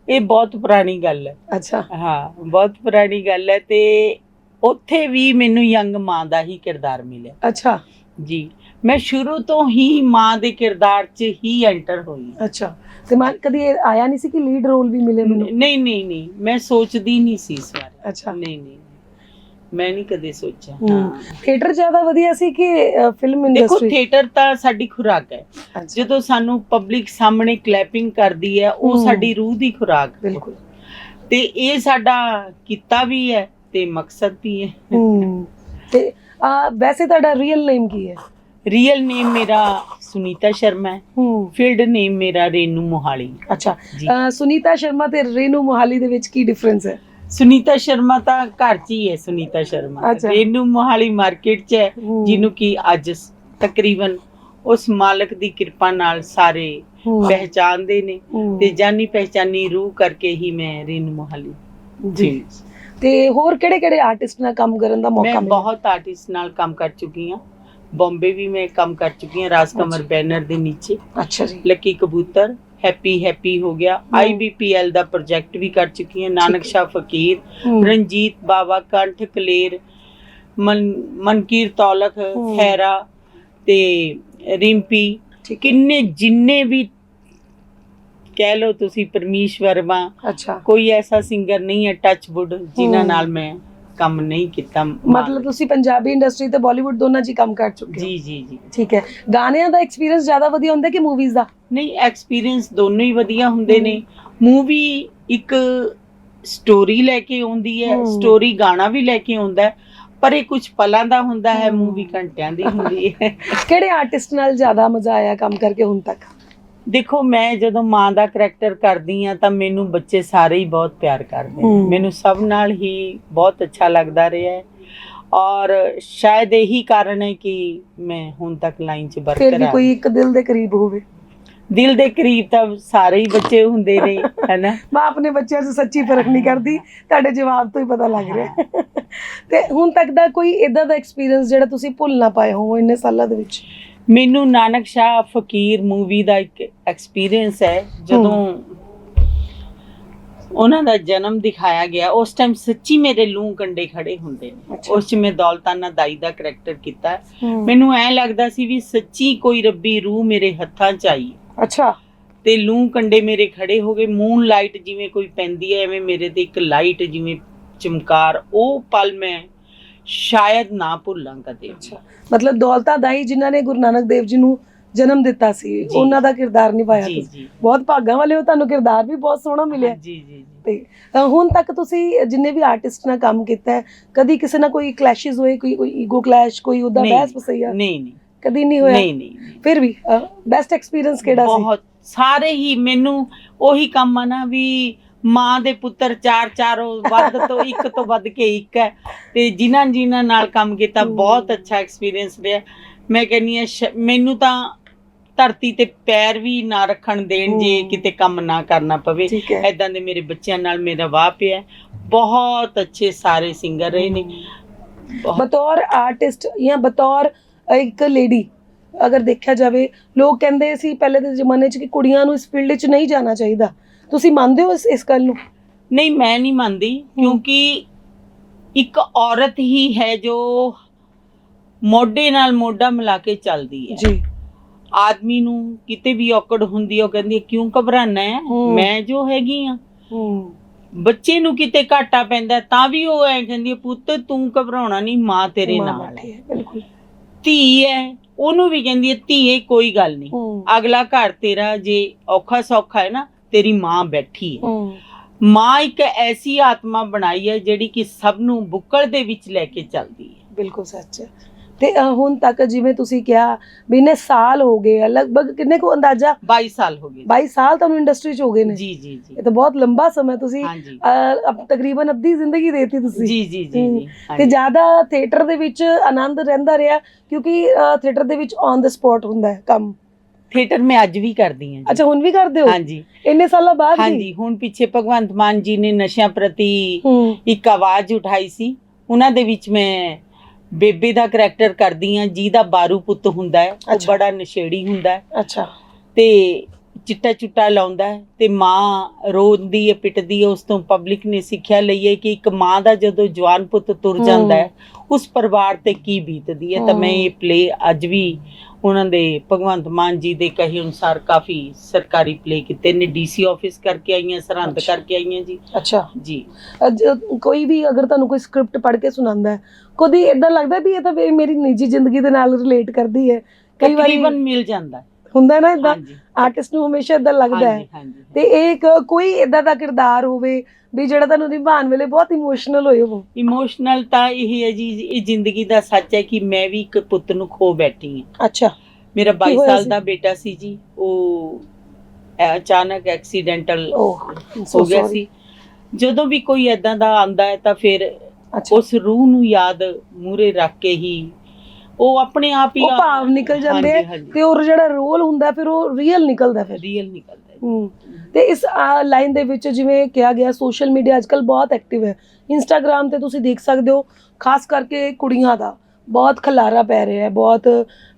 S1: ਇਹ ਬਹੁਤ ਪੁਰਾਣੀ ਗੱਲ ਹੈ।
S2: ਅੱਛਾ।
S1: ਹਾਂ ਬਹੁਤ ਪੁਰਾਣੀ ਗੱਲ ਹੈ ਤੇ ਉੱਥੇ ਵੀ ਮੈਨੂੰ ਯੰਗ ਮਾਂ ਦਾ ਹੀ ਕਿਰਦਾਰ ਮਿਲਿਆ।
S2: ਅੱਛਾ।
S1: ਜੀ। ਮੈਂ ਸ਼ੁਰੂ ਤੋਂ ਹੀ ਮਾਂ ਦੇ ਕਿਰਦਾਰ 'ਚ ਹੀ ਐਂਟਰ ਹੋਈ
S2: ਅੱਛਾ ਤੇ ਮੈਂ ਕਦੀ ਇਹ ਆਇਆ ਨਹੀਂ ਸੀ ਕਿ ਲੀਡ ਰੋਲ ਵੀ ਮਿਲੇ ਮੈਨੂੰ?
S1: ਨਹੀਂ ਨਹੀਂ ਨਹੀਂ ਮੈਂ ਸੋਚਦੀ ਨਹੀਂ ਸੀ ਇਸ ਬਾਰੇ।
S2: ਅੱਛਾ।
S1: ਨਹੀਂ ਨਹੀਂ ਮੈਂ ਨਹੀਂ ਕਦੇ ਸੋਚਿਆ।
S2: ਹੂੰ। ਥੀਏਟਰ ਜ਼ਿਆਦਾ ਵਧੀਆ ਸੀ ਕਿ ਫਿਲਮ
S1: ਦੇਖੋ
S2: ਇੰਡਸਟਰੀ
S1: ਥੀਏਟਰ ਤਾਂ ਸਾਡੀ ਖੁਰਾਕ ਹੈ। ਜਦੋਂ ਸਾਨੂੰ ਪਬਲਿਕ ਸਾਹਮਣੇ ਕਲੈਪਿੰਗ ਕਰਦੀ ਹੈ ਉਹ। ਸਾਡੀ ਰੂਹ ਦੀ ਖੁਰਾਕ ਹੈ।
S2: ਬਿਲਕੁਲ।
S1: ਤੇ ਇਹ ਸਾਡਾ ਕੀਤਾ ਵੀ ਹੈ ਤੇ ਮਕਸਦ ਵੀ ਹੈ।
S2: ਤੇ ਵੈਸੇ ਤੁਹਾਡਾ ਰੀਅਲ ਨੇਮ ਕੀ ਹੈ?
S1: ਰੀਅਲ ਨੇਮ ਮੇਰਾ ਸੁਨੀਤਾ ਸ਼ਰਮਾ ਹੈ।
S2: ਹੂੰ।
S1: ਫੀਲਡ ਨੇਮ ਮੇਰਾ ਰੇਨੂ ਮੋਹਾਲੀ।
S2: ਅੱਛਾ
S1: ਜੀ।
S2: ਅਹ, ਸੁਨੀਤਾ ਸ਼ਰਮਾ ਤੇ ਰੇਨੂ ਮੋਹਾਲੀ ਦੇ ਵਿੱਚ ਕੀ ਡਿਫਰੈਂਸ ਹੈ?
S1: ਸੁਨੀਤਾ ਸ਼ਰਮਾ ਤਾਂ ਘਰ 'ਚ ਹੀ ਹੈ ਸੁਨੀਤਾ ਸ਼ਰਮਾ।
S2: ਅੱਛਾ।
S1: ਰੇਨੂ ਮੋਹਾਲੀ ਮਾਰਕੀਟ 'ਚ ਹੈ
S2: ਹੂੰ।
S1: ਜਿਹਨੂੰ ਕਿ ਅੱਜ ਸ- ਤਕਰੀਬਨ ਉਸ ਮਾਲਕ ਦੀ ਕਿਰਪਾ ਨਾਲ ਸਾਰੇ। ਪਹਿਚਾਨਦੇ ਨੇ। ਤੇ ਜਾਨੀ ਪਹਿਚਾਨੀ ਰੂਹ ਕਰਕੇ ਹੀ ਮੈਂ ਰੇਨੂ ਮੋਹਾਲੀ
S2: ਜੀ। ਤੇ ਹੋਰ ਕਿਹੜੇ ਕਿਹੜੇ ਆਰਟਿਸਟ ਨਾਲ ਕੰਮ ਕਰਨ ਦਾ ਮੌਕਾ
S1: ਮੈਂ
S2: ਮਿਲਿਆ?
S1: ਬਹੁਤ ਆਰਟਿਸਟ ਨਾਲ ਕੰਮ ਕਰ ਚੁੱਕੀ ਹਾਂ। ਬੰਬੇ ਵੀ ਮੈਂ ਕੰਮ ਕਰ ਚੁੱਕੀ ਹਾਂ ਰਾਜਕਮਰ
S2: ਅੱਛਾ।
S1: ਬੈਨਰ ਦੇ ਨੀਚੇ
S2: ਅੱਛਾ ਜੀ
S1: ਲੱਕੀ ਕਬੂਤਰ ਹੈਪੀ ਹੈਪੀ ਹੋ ਗਿਆ। ਆਈਬੀਪੀਐਲ ਦਾ ਪ੍ਰੋਜੈਕਟ ਵੀ ਕਰ ਚੁੱਕੀ ਹਾਂ ਨਾਨਕ। ਸ਼ਾਹ ਫਕੀਰ। ਰਣਜੀਤ ਬਾਵਾ ਕੰਠ ਕਲੇਰ ਮਨ ਮਨਕੀਰ ਤੌਲਖ
S2: ਹਮ।
S1: ਖੈਰਾ ਤੇ ਰਿੰਪੀ। ਕਿੰਨੇ ਜਿੰਨੇ ਵੀ ਕਹਿ ਲਓ ਤੁਸੀਂ ਪਰਮੇਸ਼ ਵਰਮਾ
S2: ਅੱਛਾ
S1: ਕੋਈ ਐਸਾ ਸਿੰਗਰ ਨਹੀਂ ਹੈ ਟੱਚਵੁੱਡ ਜਿਨ੍ਹਾਂ
S2: ਹਮ।
S1: ਨਾਲ ਮੈਂ ਕੰਮ ਨਹੀਂ ਕੀਤਾ
S2: ਮਤਲਬ ਤੁਸੀਂ ਪੰਜਾਬੀ ਇੰਡਸਟਰੀ ਤੇ ਬਾਲੀਵੁੱਡ ਦੋਨਾਂ ਹੀ ਕੰਮ ਕਰ ਚੁੱਕੇ ਹੋ?
S1: ਜੀ ਜੀ ਜੀ।
S2: ਠੀਕ ਹੈ। ਗਾਣਿਆਂ ਦਾ ਐਕਸਪੀਰੀਅੰਸ ਜ਼ਿਆਦਾ ਵਧੀਆ ਹੁੰਦਾ ਕਿ ਮੂਵੀਜ਼ ਦਾ?
S1: ਨਹੀਂ ਐਕਸਪੀਰੀਅੰਸ ਦੋਨੋਂ ਹੀ ਵਧੀਆ ਹੁੰਦੇ ਨੇ। ਮੂਵੀ ਇੱਕ ਸਟੋਰੀ ਲੈ ਕੇ ਆਉਂਦੀ ਹੈ। ਸਟੋਰੀ ਗਾਣਾ ਵੀ ਲੈ ਕੇ ਆਉਂਦਾ ਹੈ ਪਰ ਇਹ ਕੁਝ ਪਲਾਂ ਦਾ ਹੁੰਦਾ ਹੈ। ਮੂਵੀ ਘੰਟਿਆਂ ਦੀ ਹੁੰਦੀ ਹੈ।
S2: ਕਿਹੜੇ ਆਰਟਿਸਟ ਨਾਲ ਜ਼ਿਆਦਾ ਮਜ਼ਾ ਆਇਆ ਕੰਮ ਕਰਕੇ ਹੁਣ ਤੱਕ?
S1: ਦੇਖੋ ਮੈਂ ਜਦੋਂ ਮਾਂ ਦਾ ਕਰੈਕਟਰ ਕਰਦੀ ਆ ਤਾਂ ਮੈਨੂੰ ਬੱਚੇ ਸਾਰੇ ਹੀ ਬਹੁਤ ਪਿਆਰ ਕਰਦੇ ਨੇ। ਮੈਨੂੰ ਸਭ ਨਾਲ ਹੀ ਬਹੁਤ ਅੱਛਾ ਲੱਗਦਾ ਰਿਹਾ ਹੈ। ਔਰ ਸ਼ਾਇਦ ਇਹੀ ਕਾਰਨ ਹੈ ਕਿ ਮੈਂ ਹੁਣ ਤੱਕ ਲਾਈਨ 'ਚ
S2: ਫਿਰ ਵੀ
S1: ਬਰਕਰਾਰ
S2: ਕੋਈ ਇੱਕ ਦਿਲ ਦੇ ਕਰੀਬ ਹੋਵੇ।
S1: ਦਿਲ ਦੇ ਕਰੀਬ ਤਾਂ ਸਾਰੇ ਹੀ ਬੱਚੇ ਹੁੰਦੇ ਨੇ ਹੈਨਾ?
S2: ਮੈਂ ਆਪਣੇ ਬੱਚਿਆਂ 'ਚ ਸੱਚੀ ਫ਼ਰਕ ਨਹੀਂ ਕਰਦੀ ਤੁਹਾਡੇ ਜਵਾਬ ਤੋਂ ਹੀ ਪਤਾ ਲੱਗ ਰਿਹਾ। ਤੇ ਹੁਣ ਤੱਕ ਦਾ ਕੋਈ ਇਦਾਂ ਦਾ ਐਕਸਪੀਰੀਅੰਸ ਜਿਹੜਾ ਤੁਸੀਂ ਭੁੱਲ ਨਾ ਪਾਏ ਹੋ ਇੰਨੇ ਸਾਲਾਂ ਦੇ ਵਿੱਚ?
S1: ਮੈਨੂੰ ਨਾਨਕ ਸ਼ਾਹ ਫਕੀਰ ਮੂਵੀ ਦਾ ਇੱਕ ਐਕਸਪੀਰੀਅੰਸ ਹੈ ਜਦੋਂ ਉਹਨਾਂ ਦਾ ਜਨਮ ਦਿਖਾਇਆ ਗਿਆ ਉਸ ਟਾਈਮ ਸੱਚੀ ਮੇਰੇ ਲੂੰ ਕੰਡੇ ਖੜੇ ਹੁੰਦੇ ਨੇ। ਉਸ ਚ ਮੈਂ ਦੌਲਤਾਨਾ ਦਾਈ ਦਾ ਕਰੈਕਟਰ ਕੀਤਾ। ਮੈਨੂੰ ਐ ਲੱਗਦਾ ਸੀ ਵੀ ਸੱਚੀ ਕੋਈ ਰੱਬੀ ਰੂਹ ਮੇਰੇ ਹੱਥਾਂ 'ਚ ਆਈ।
S2: ਅੱਛਾ।
S1: ਤੇ ਲੂੰ ਕੰਡੇ ਮੇਰੇ ਖੜੇ ਹੋ ਗਏ। ਮੂਨ ਲਾਈਟ ਜਿਵੇਂ ਕੋਈ ਪੈਂਦੀ ਹੈ ਐਵੇਂ ਮੇਰੇ ਤੇ ਇੱਕ ਲਾਈਟ ਜਿਵੇਂ ਚਮਕਾਰ ਉਹ ਪਲ ਮੈਂ ਸ਼ਾਇਦ ਨਾ ਭੁੱਲਾਂ ਕਦੇ
S2: ਅੱਛਾ। ਮਤਲਬ ਦੌਲਤਾ ਦਾਈ ਜਿਨ੍ਹਾਂ ਨੇ ਗੁਰੂ ਨਾਨਕ ਦੇਵ ਜੀ ਨੂੰ ਜਨਮ ਦਿੱਤਾ ਸੀ। ਉਹਨਾਂ ਦਾ ਕਿਰਦਾਰ ਨਿਭਾਇਆ ਤੁਸੀਂ। ਬਹੁਤ ਭਾਗਾਂ ਵਾਲੇ ਹੋ ਤੁਹਾਨੂੰ ਕਿਰਦਾਰ ਵੀ ਬਹੁਤ ਸੋਹਣਾ ਮਿਲਿਆ।
S1: ਜੀ ਜੀ
S2: ਤੇ ਹੁਣ ਤੱਕ ਤੁਸੀਂ ਜਿੰਨੇ ਵੀ ਆਰਟਿਸਟ ਨਾਲ ਕੰਮ ਕੀਤਾ ਹੈ ਕਦੀ ਕਿਸੇ ਨਾਲ ਕੋਈ ਕਲੈਸ਼ਸ ਹੋਏ ਕੋਈ ਕੋਈ ਈਗੋ ਕਲੈਸ਼ ਕੋਈ ਉਹਦਾ ਬਹਿਸ ਪਸਈਆ?
S1: ਨਹੀਂ ਨਹੀਂ।
S2: ਕਦੀ ਨਹੀਂ ਹੋਇਆ?
S1: ਨਹੀਂ ਨਹੀਂ।
S2: ਫਿਰ ਵੀ ਬੈਸਟ ਐਕਸਪੀਰੀਅੰਸ ਕਿਹੜਾ ਸੀ?
S1: ਬਹੁਤ ਸਾਰੇ ਹੀ ਮੈਨੂੰ ਉਹੀ ਕੰਮ ਆ ਨਾ ਵੀ ਮਾਂ ਦੇ ਪੁੱਤਰ ਚਾਰ ਚਾਰੋਂ ਵੱਧ ਤੋਂ ਇੱਕ ਤੋਂ ਵੱਧ ਕੇ ਇੱਕ ਹੈ। ਤੇ ਜਿਨ੍ਹਾਂ ਜਿਨ੍ਹਾਂ ਨਾਲ ਕੰਮ ਕੀਤਾ। ਬਹੁਤ ਅੱਛਾ ਐਕਸਪੀਰੀਅੰਸ ਰਿਹਾ। ਮੈਂ ਕਹਿੰਨੀ ਆ ਮੈਨੂੰ ਤਾਂ ਧਰਤੀ ਤੇ ਪੈਰ ਵੀ ਨਾ ਰੱਖਣ ਦੇਣ ਜੇ। ਕਿਤੇ ਕੰਮ ਨਾ ਕਰਨਾ ਪਵੇ।
S2: ਠੀਕ ਹੈ।
S1: ਐਦਾਂ ਦੇ ਮੇਰੇ ਬੱਚਿਆਂ ਨਾਲ ਮੇਰਾ ਵਾਹ ਪਿਆ ਬਹੁਤ ਅੱਛੇ ਸਾਰੇ ਸਿੰਗਰ ਰਹੇ ਨੇ। ਬਹੁਤ
S2: ਬਤੌਰ ਆਰਟਿਸਟ ਜਾਂ ਬਤੌਰ ਇੱਕ ਲੇਡੀ ਅਗਰ ਦੇਖਿਆ ਜਾਵੇ ਲੋਕ ਕਹਿੰਦੇ ਸੀ ਪਹਿਲੇ ਦੇ ਜ਼ਮਾਨੇ 'ਚ ਕਿ ਕੁੜੀਆਂ ਨੂੰ ਇਸ ਫੀਲਡ 'ਚ ਨਹੀਂ ਜਾਣਾ ਚਾਹੀਦਾ। ਤੁਸੀਂ ਮੰਨਦੇ ਹੋ ਇਸ ਇਸ ਗੱਲ ਨੂੰ?
S1: ਨਹੀਂ ਮੈਂ ਨਹੀਂ ਮੰਨਦੀ ਕਿਉਂਕਿ ਇੱਕ ਔਰਤ ਹੀ ਹੈ ਜੋ ਮੋਢੇ ਨਾਲ ਮੋਢਾ ਮਿਲਾ ਕੇ ਚੱਲਦੀ ਹੈ।
S2: ਜੀ।
S1: ਆਦਮੀ ਨੂੰ ਕਿਤੇ ਵੀ ਔਕੜ ਹੁੰਦੀ ਉਹ ਕਹਿੰਦੀ ਹੈ ਕਿਉਂ ਘਬਰਾਨਾ ਹੈ। ਮੈਂ ਜੋ ਹੈਗੀ ਆ।
S2: ਹੂੰ।
S1: ਬੱਚੇ ਨੂੰ ਕਿਤੇ ਘਾਟਾ ਪੈਂਦਾ ਹੈ, ਤਾਂ ਵੀ ਉਹ ਐ ਕਹਿੰਦੀ ਹੈ ਪੁੱਤ ਤੂੰ ਘਬਰਾਉਣਾ ਨਹੀਂ ਮਾਂ ਤੇਰੇ
S2: ਮਾਂ
S1: ਨਾਲ
S2: ਬੈਠੀ
S1: ਹੈ।
S2: ਹੈ ਬਿਲਕੁਲ।
S1: ਧੀ ਹੈ ਉਹਨੂੰ ਵੀ ਕਹਿੰਦੀ ਹੈ ਧੀਏ ਕੋਈ ਗੱਲ ਨਹੀਂ।
S2: ਹੂੰ।
S1: ਅਗਲਾ ਘਰ ਤੇਰਾ ਜੇ ਔਖਾ ਸੌਖਾ ਹੈ ਨਾ ਤੇਰੀ ਮਾਂ ਬੈਠੀ ਹੈ।
S2: ਹੂੰ।
S1: ਮਾਂ ਇੱਕ ਐਸੀ ਆਤਮਾ ਬਣਾਈ ਹੈ ਜਿਹੜੀ ਕਿ ਸਭ ਨੂੰ ਬੁੱਕਲ ਦੇ ਵਿੱਚ ਲੈ ਕੇ ਚੱਲਦੀ ਹੈ।
S2: ਬਿਲਕੁਲ ਸੱਚ ਹੈ। ਤੇ ਅ, ਹੁਣ ਤੱਕ ਜਿਵੇਂ ਤੁਸੀਂ ਕਿਹਾ ਵੀ ਇੰਨੇ ਸਾਲ ਹੋ ਗਏ ਆ, ਲਗਭਗ ਕਿੰਨੇ ਕੋ ਅੰਦਾਜ਼ਾ?
S1: 22 ਸਾਲ ਹੋ ਗਏ।
S2: 22 ਸਾਲ ਤੁਹਾਨੂੰ ਇੰਡਸਟਰੀ 'ਚ ਹੋ ਗਏ ਨੇ?
S1: ਜੀ ਜੀ ਜੀ।
S2: ਇਹ ਤਾਂ ਬਹੁਤ ਲੰਬਾ ਸਮਾਂ ਤੁਸੀਂ
S1: ਹਾਂਜੀ।
S2: ਅ, ਤਕਰੀਬਨ ਅੱਧੀ ਜ਼ਿੰਦਗੀ ਦੇਤੀ ਤੁਸੀਂ।
S1: ਜੀ ਜੀ ਜੀ ਜੀ।
S2: ਤੇ
S1: ਹਾਂਜੀ।
S2: ਜ਼ਿਆਦਾ ਥੀਏਟਰ ਦੇ ਵਿੱਚ ਆਨੰਦ ਰਹਿੰਦਾ ਰਿਹਾ ਕਿਉਂਕਿ ਥੀਏਟਰ ਦੇ ਵਿੱਚ ਔਨ ਦ ਸਪੌਟ ਹੁੰਦਾ ਹੈ ਕੰਮ।
S1: ਥੀਏਟਰ ਮੈਂ ਅੱਜ ਵੀ ਕਰਦੀ ਹਾਂ ਜੀ।
S2: ਅੱਛਾ ਹੁਣ ਵੀ ਕਰਦੇ ਹੋ?
S1: ਹਾਂਜੀ।
S2: ਇੰਨੇ ਸਾਲਾਂ ਬਾਅਦ ਵੀ?
S1: ਹਾਂਜੀ ਹੁਣ ਪਿੱਛੇ ਭਗਵੰਤ ਮਾਨ ਜੀ ਨੇ ਨਸ਼ਿਆਂ ਪ੍ਰਤੀ
S2: ਹੂੰ।
S1: ਇੱਕ ਆਵਾਜ਼ ਉਠਾਈ ਸੀ। ਉਹਨਾਂ ਦੇ ਵਿੱਚ ਮੈਂ ਬੇਬੇ ਦਾ ਕਰੈਕਟਰ ਕਰਦੀ ਹਾਂ ਜਿਹਦਾ ਬਾਰੂ ਪੁੱਤ ਹੁੰਦਾ ਹੈ ਉਹ
S2: ਅੱਛਾ।
S1: ਬੜਾ ਨਸ਼ੇੜੀ ਹੁੰਦਾ ਹੈ
S2: ਅੱਛਾ
S1: ਤੇ ਚਿੱਟਾ ਚੁੱਟਾ ਲਾਉਂਦਾ ਤੇ ਮਾਂ ਰੋਂਦੀ ਹੈ ਪਿੱਟਦੀ ਹੈ ਉਸ ਤੋਂ ਪਬਲਿਕ ਨੇ ਸਿੱਖਿਆ ਲਈ ਹੈ ਕਿ ਇੱਕ ਮਾਂ ਦਾ ਜਦੋਂ ਜਵਾਨ ਪੁੱਤ ਤੁਰ। ਜਾਂਦਾ ਹੈ ਉਸ ਪਰਿਵਾਰ ਤੇ ਕੀ ਬੀਤਦੀ ਹੈ ਤਾਂ ਮੈਂ। ਇਹ ਪਲੇ ਅੱਜ ਵੀ ਉਹਨਾਂ ਦੇ ਭਗਵੰਤ ਮਾਨ ਜੀ ਦੇ ਕਹੇ ਅਨੁਸਾਰ ਕਾਫੀ ਸਰਕਾਰੀ ਪਲੇ ਕੀਤੇ ਨੇ ਡੀਸੀ ਆਫਿਸ ਕਰਕੇ ਆਈਆਂ ਸਰਹੰਦ। ਕਰਕੇ ਆਈਆਂ ਜੀ
S2: ਅੱਛਾ
S1: ਜੀ
S2: ਕੋਈ ਵੀ ਅਗਰ ਤੁਹਾਨੂੰ ਕੋਈ ਸਕ੍ਰਿਪਟ ਪੜ੍ਹ ਕੇ ਸੁਣਾਉਂਦਾ ਹੈ ਕਦੀ ਇਦਾਂ ਲੱਗਦਾ ਵੀ ਇਹ ਤਾਂ ਮੇਰੀ ਨਿੱਜੀ ਜ਼ਿੰਦਗੀ ਦੇ ਨਾਲ ਰਿਲੇਟ ਕਰਦੀ ਹੈ ਕਈ ਵਾਰੀ
S1: ਮਿਲ ਜਾਂਦਾ।
S2: ਹੁੰਦਾ ਹੈ ਨਾ ਇਦਾਂ
S1: ਹਾਂਜੀ।
S2: ਆਰਟਿਸਟ ਨੂੰ ਹਮੇਸ਼ਾ ਇਦਾਂ ਲੱਗਦਾ ਹੈ।
S1: ਹਾਂਜੀ ਹਾਂਜੀ।
S2: ਤੇ ਇਹ ਇੱਕ ਕੋਈ ਇਦਾਂ ਦਾ ਕਿਰਦਾਰ ਹੋਵੇ ਵੀ ਜਿਹੜਾ ਤੁਹਾਨੂੰ ਨਿਭਾਉਣ ਵੇਲੇ ਬਹੁਤ ਇਮੋਸ਼ਨਲ ਹੋਏ ਹੋ
S1: ਇਮੋਸ਼ਨਲ ਤਾਂ ਇਹ ਹੈ ਜੀ ਇਹ ਜ਼ਿੰਦਗੀ ਦਾ ਸੱਚ ਹੈ ਕਿ ਮੈਂ ਵੀ ਇੱਕ ਪੁੱਤ ਨੂੰ ਖੋ ਬੈਠੀ ਹਾਂ।
S2: ਅੱਛਾ।
S1: ਮੇਰਾ 22
S2: ਹੋਇਆ
S1: ਸਾਲ
S2: ਸੀ?
S1: ਦਾ ਬੇਟਾ ਸੀ ਜੀ ਉਹ ਅਚਾਨਕ ਐਕਸੀਡੈਂਟਲ
S2: ਓਹ
S1: ਹੋ ਗਿਆ ਸੀ। ਜਦੋਂ ਵੀ ਕੋਈ ਐਦਾਂ ਦਾ ਆਂਦਾ ਹੈ ਤਾਂ ਫਿਰ
S2: ਅੱਛਾ।
S1: ਉਸ ਰੂਹ ਨੂੰ ਯਾਦ ਮੂਰੇ ਰੱਖ ਕੇ ਹੀ ਉਹ ਆਪਣੇ ਆਪ ਹੀ
S2: ਉਹ ਭਾਵ ਨਿਕਲ ਜਾਂਦੇ ਆ ਤੇ ਉਹ ਜਿਹੜਾ ਰੋਲ ਹੁੰਦਾ ਫਿਰ ਉਹ ਰੀਅਲ ਨਿਕਲਦਾ ਫਿਰ।
S1: ਰੀਅਲ ਨਿਕਲਦਾ
S2: ਤੇ ਇਸ ਲਾਈਨ ਦੇ ਵਿੱਚ ਜਿਵੇਂ ਕਿਹਾ ਗਿਆ ਸੋਸ਼ਲ ਮੀਡੀਆ ਅੱਜਕੱਲ ਬਹੁਤ ਐਕਟਿਵ ਹੈ। ਇੰਸਟਾਗ੍ਰam ਤੇ ਤੁਸੀਂ ਦੇਖ ਸਕਦੇ ਹੋ ਖਾਸ ਕਰਕੇ ਕੁੜੀਆਂ ਦਾ। ਬਹੁਤ ਖਲਾਰਾ ਪੈ ਰਿਹਾ ਹੈ ਬਹੁਤ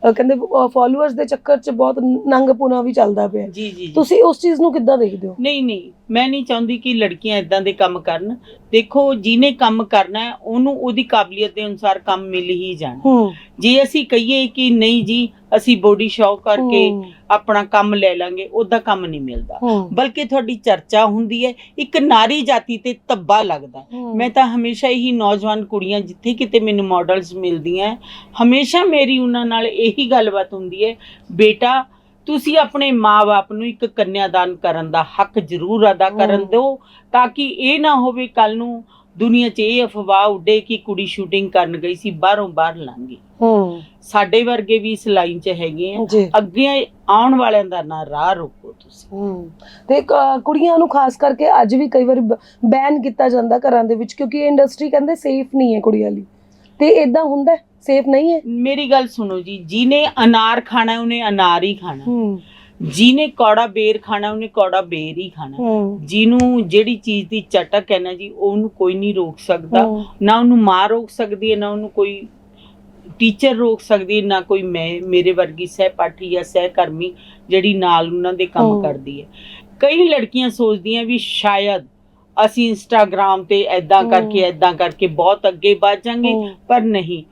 S2: ਕਹਿੰਦੇ ਫਾਲੋਅਰਸ ਦੇ ਚੱਕਰ 'ਚ ਬਹੁਤ ਨੰਗ ਪੁਣਾ ਵੀ ਚੱਲਦਾ ਪਿਆ।
S1: ਜੀ ਜੀ
S2: ਤੁਸੀਂ ਉਸ ਚੀਜ਼ ਨੂੰ ਕਿੱਦਾਂ ਦੇਖਦੇ ਹੋ?
S1: ਨਹੀਂ ਨਹੀਂ ਮੈਂ ਨਹੀਂ ਚਾਹੁੰਦੀ ਕਿ ਲੜਕੀਆਂ ਇਦਾਂ ਦੇ ਕੰਮ ਕਰਨ। ਦੇਖੋ ਜਿਹਨੇ ਕੰਮ ਕਰਨਾ ਹੈ ਉਹਨੂੰ ਉਹਦੀ ਕਾਬਲੀਅਤ ਦੇ ਅਨੁਸਾਰ ਕੰਮ ਮਿਲ ਹੀ ਜਾਣਾ। ਜੇ ਅਸੀਂ ਕਹੀਏ ਕਿ ਨਹੀਂ ਜੀ ਅਸੀਂ ਬੋਡੀ ਸ਼ੌਕ ਕਰਕੇ ਆਪਣਾ ਕੰਮ ਲੈ ਲਾਂਗੇ ਉਹਦਾ ਕੰਮ ਨਹੀਂ ਮਿਲਦਾ। ਬਲਕਿ ਤੁਹਾਡੀ ਚਰਚਾ ਹੁੰਦੀ ਹੈ ਇੱਕ ਨਾਰੀ ਜਾਤੀ ਤੇ ਤੱਬਾ ਲੱਗਦਾ। ਮੈਂ ਤਾਂ ਹਮੇਸ਼ਾ ਹੀ ਨੌਜਵਾਨ ਕੁੜੀਆਂ ਜਿੱਥੇ ਕਿਤੇ ਮੈਨੂੰ ਮਾਡਲਸ ਮਿਲਦੀਆਂ ਹਮੇਸ਼ਾ ਮੇਰੀ ਉਹਨਾਂ ਨਾਲ ਇਹੀ ਗੱਲਬਾਤ ਹੁੰਦੀ ਹੈ ਬੇਟਾ ਤੁਸੀਂ ਆਪਣੇ ਮਾਪੇ ਨੂੰ ਇੱਕ ਕੰਨਿਆਦਾਨ ਕਰਨ ਦਾ ਹੱਕ ਜ਼ਰੂਰ ਅਦਾ ਕਰਨ। ਦਿਓ ਤਾਂ ਕਿ ਇਹ ਨਾ ਹੋਵੇ ਕੱਲ ਨੂੰ ਦੁਨੀਆ 'ਚ ਇਹ ਅਫਵਾਹ ਉੱਡੇ ਕਿ ਕੁੜੀ ਸ਼ੂਟਿੰਗ ਕਰਨ ਗਈ ਸੀ ਬਾਹਰੋਂ ਬਾਹਰ ਲੰਘ ਗਈ।
S2: ਹੂੰ
S1: ਸਾਡੇ ਵਰਗੇ ਵੀ ਇਸ ਲਾਈਨ 'ਚ ਹੈਗੇ ਆ।
S2: ਜੀ।
S1: ਅੱਗੇ ਆਉਣ ਵਾਲਿਆਂ ਦਾ ਨਾ ਰਾਹ ਰੋਕੋ ਤੁਸੀਂ।
S2: ਹੂੰ ਤੇ ਕ- ਕੁੜੀਆਂ ਨੂੰ ਖਾਸ ਕਰਕੇ ਅੱਜ ਵੀ ਕਈ ਵਾਰ ਬੈਨ ਕੀਤਾ ਜਾਂਦਾ ਘਰਾਂ ਦੇ ਵਿੱਚ ਕਿਉਂਕਿ ਇਹ ਇੰਡਸਟਰੀ ਕਹਿੰਦੇ ਸੇਫ ਨਹੀਂ ਹੈ ਕੁੜੀਆਂ ਲਈ। ਤੇ ਇਦਾਂ ਹੁੰਦਾ ਸੇਫ ਨਹੀਂ ਹੈ?
S1: ਮੇਰੀ ਗੱਲ ਸੁਣੋ ਜੀ ਜਿਹਨੇ ਅਨਾਰ ਖਾਣਾ ਉਹਨੇ ਅਨਾਰ ਹੀ ਖਾਣਾ।
S2: ਹੂੰ।
S1: ਜਿਹਨੇ ਕੌੜਾ ਬੇਰ ਖਾਣਾ ਉਹਨੇ ਕੌੜਾ ਬੇਰ ਹੀ ਖਾਣਾ।
S2: ਹੂੰ।
S1: ਜਿਹਨੂੰ ਜਿਹੜੀ ਚੀਜ਼ ਦੀ ਚਟਕ ਹੈ ਨਾ ਜੀ ਉਹਨੂੰ ਕੋਈ ਨਹੀਂ ਰੋਕ ਸਕਦਾ।
S2: ਹੂੰ,
S1: ਨਾ ਉਹਨੂੰ ਮਾਂ ਰੋਕ ਸਕਦੀ ਹੈ ਨਾ ਉਹਨੂੰ ਕੋਈ ਟੀਚਰ ਰੋਕ ਸਕਦੀ ਹੈ ਨਾ ਕੋਈ ਮੈਂ ਮੇਰੇ ਵਰਗੀ ਸਹਿਪਾਠੀ ਜਾਂ ਸਹਿਕਰਮੀ ਜਿਹੜੀ ਨਾਲ ਉਹਨਾਂ ਦੇ ਕੰਮ। ਕਰਦੀ ਹੈ। ਕਈ ਲੜਕੀਆਂ ਸੋਚਦੀਆਂ ਵੀ ਸ਼ਾਇਦ ਅਸੀਂ ਇੰਸਟਾਗ੍ਰam ਤੇ ਐਦਾਂ। ਕਰਕੇ ਐਦਾਂ ਕਰਕੇ ਬਹੁਤ ਅੱਗੇ ਵੱਧ ਜਾਾਂਗੇ
S2: ਹੂੰ,
S1: ਪਰ ਨਹੀਂ।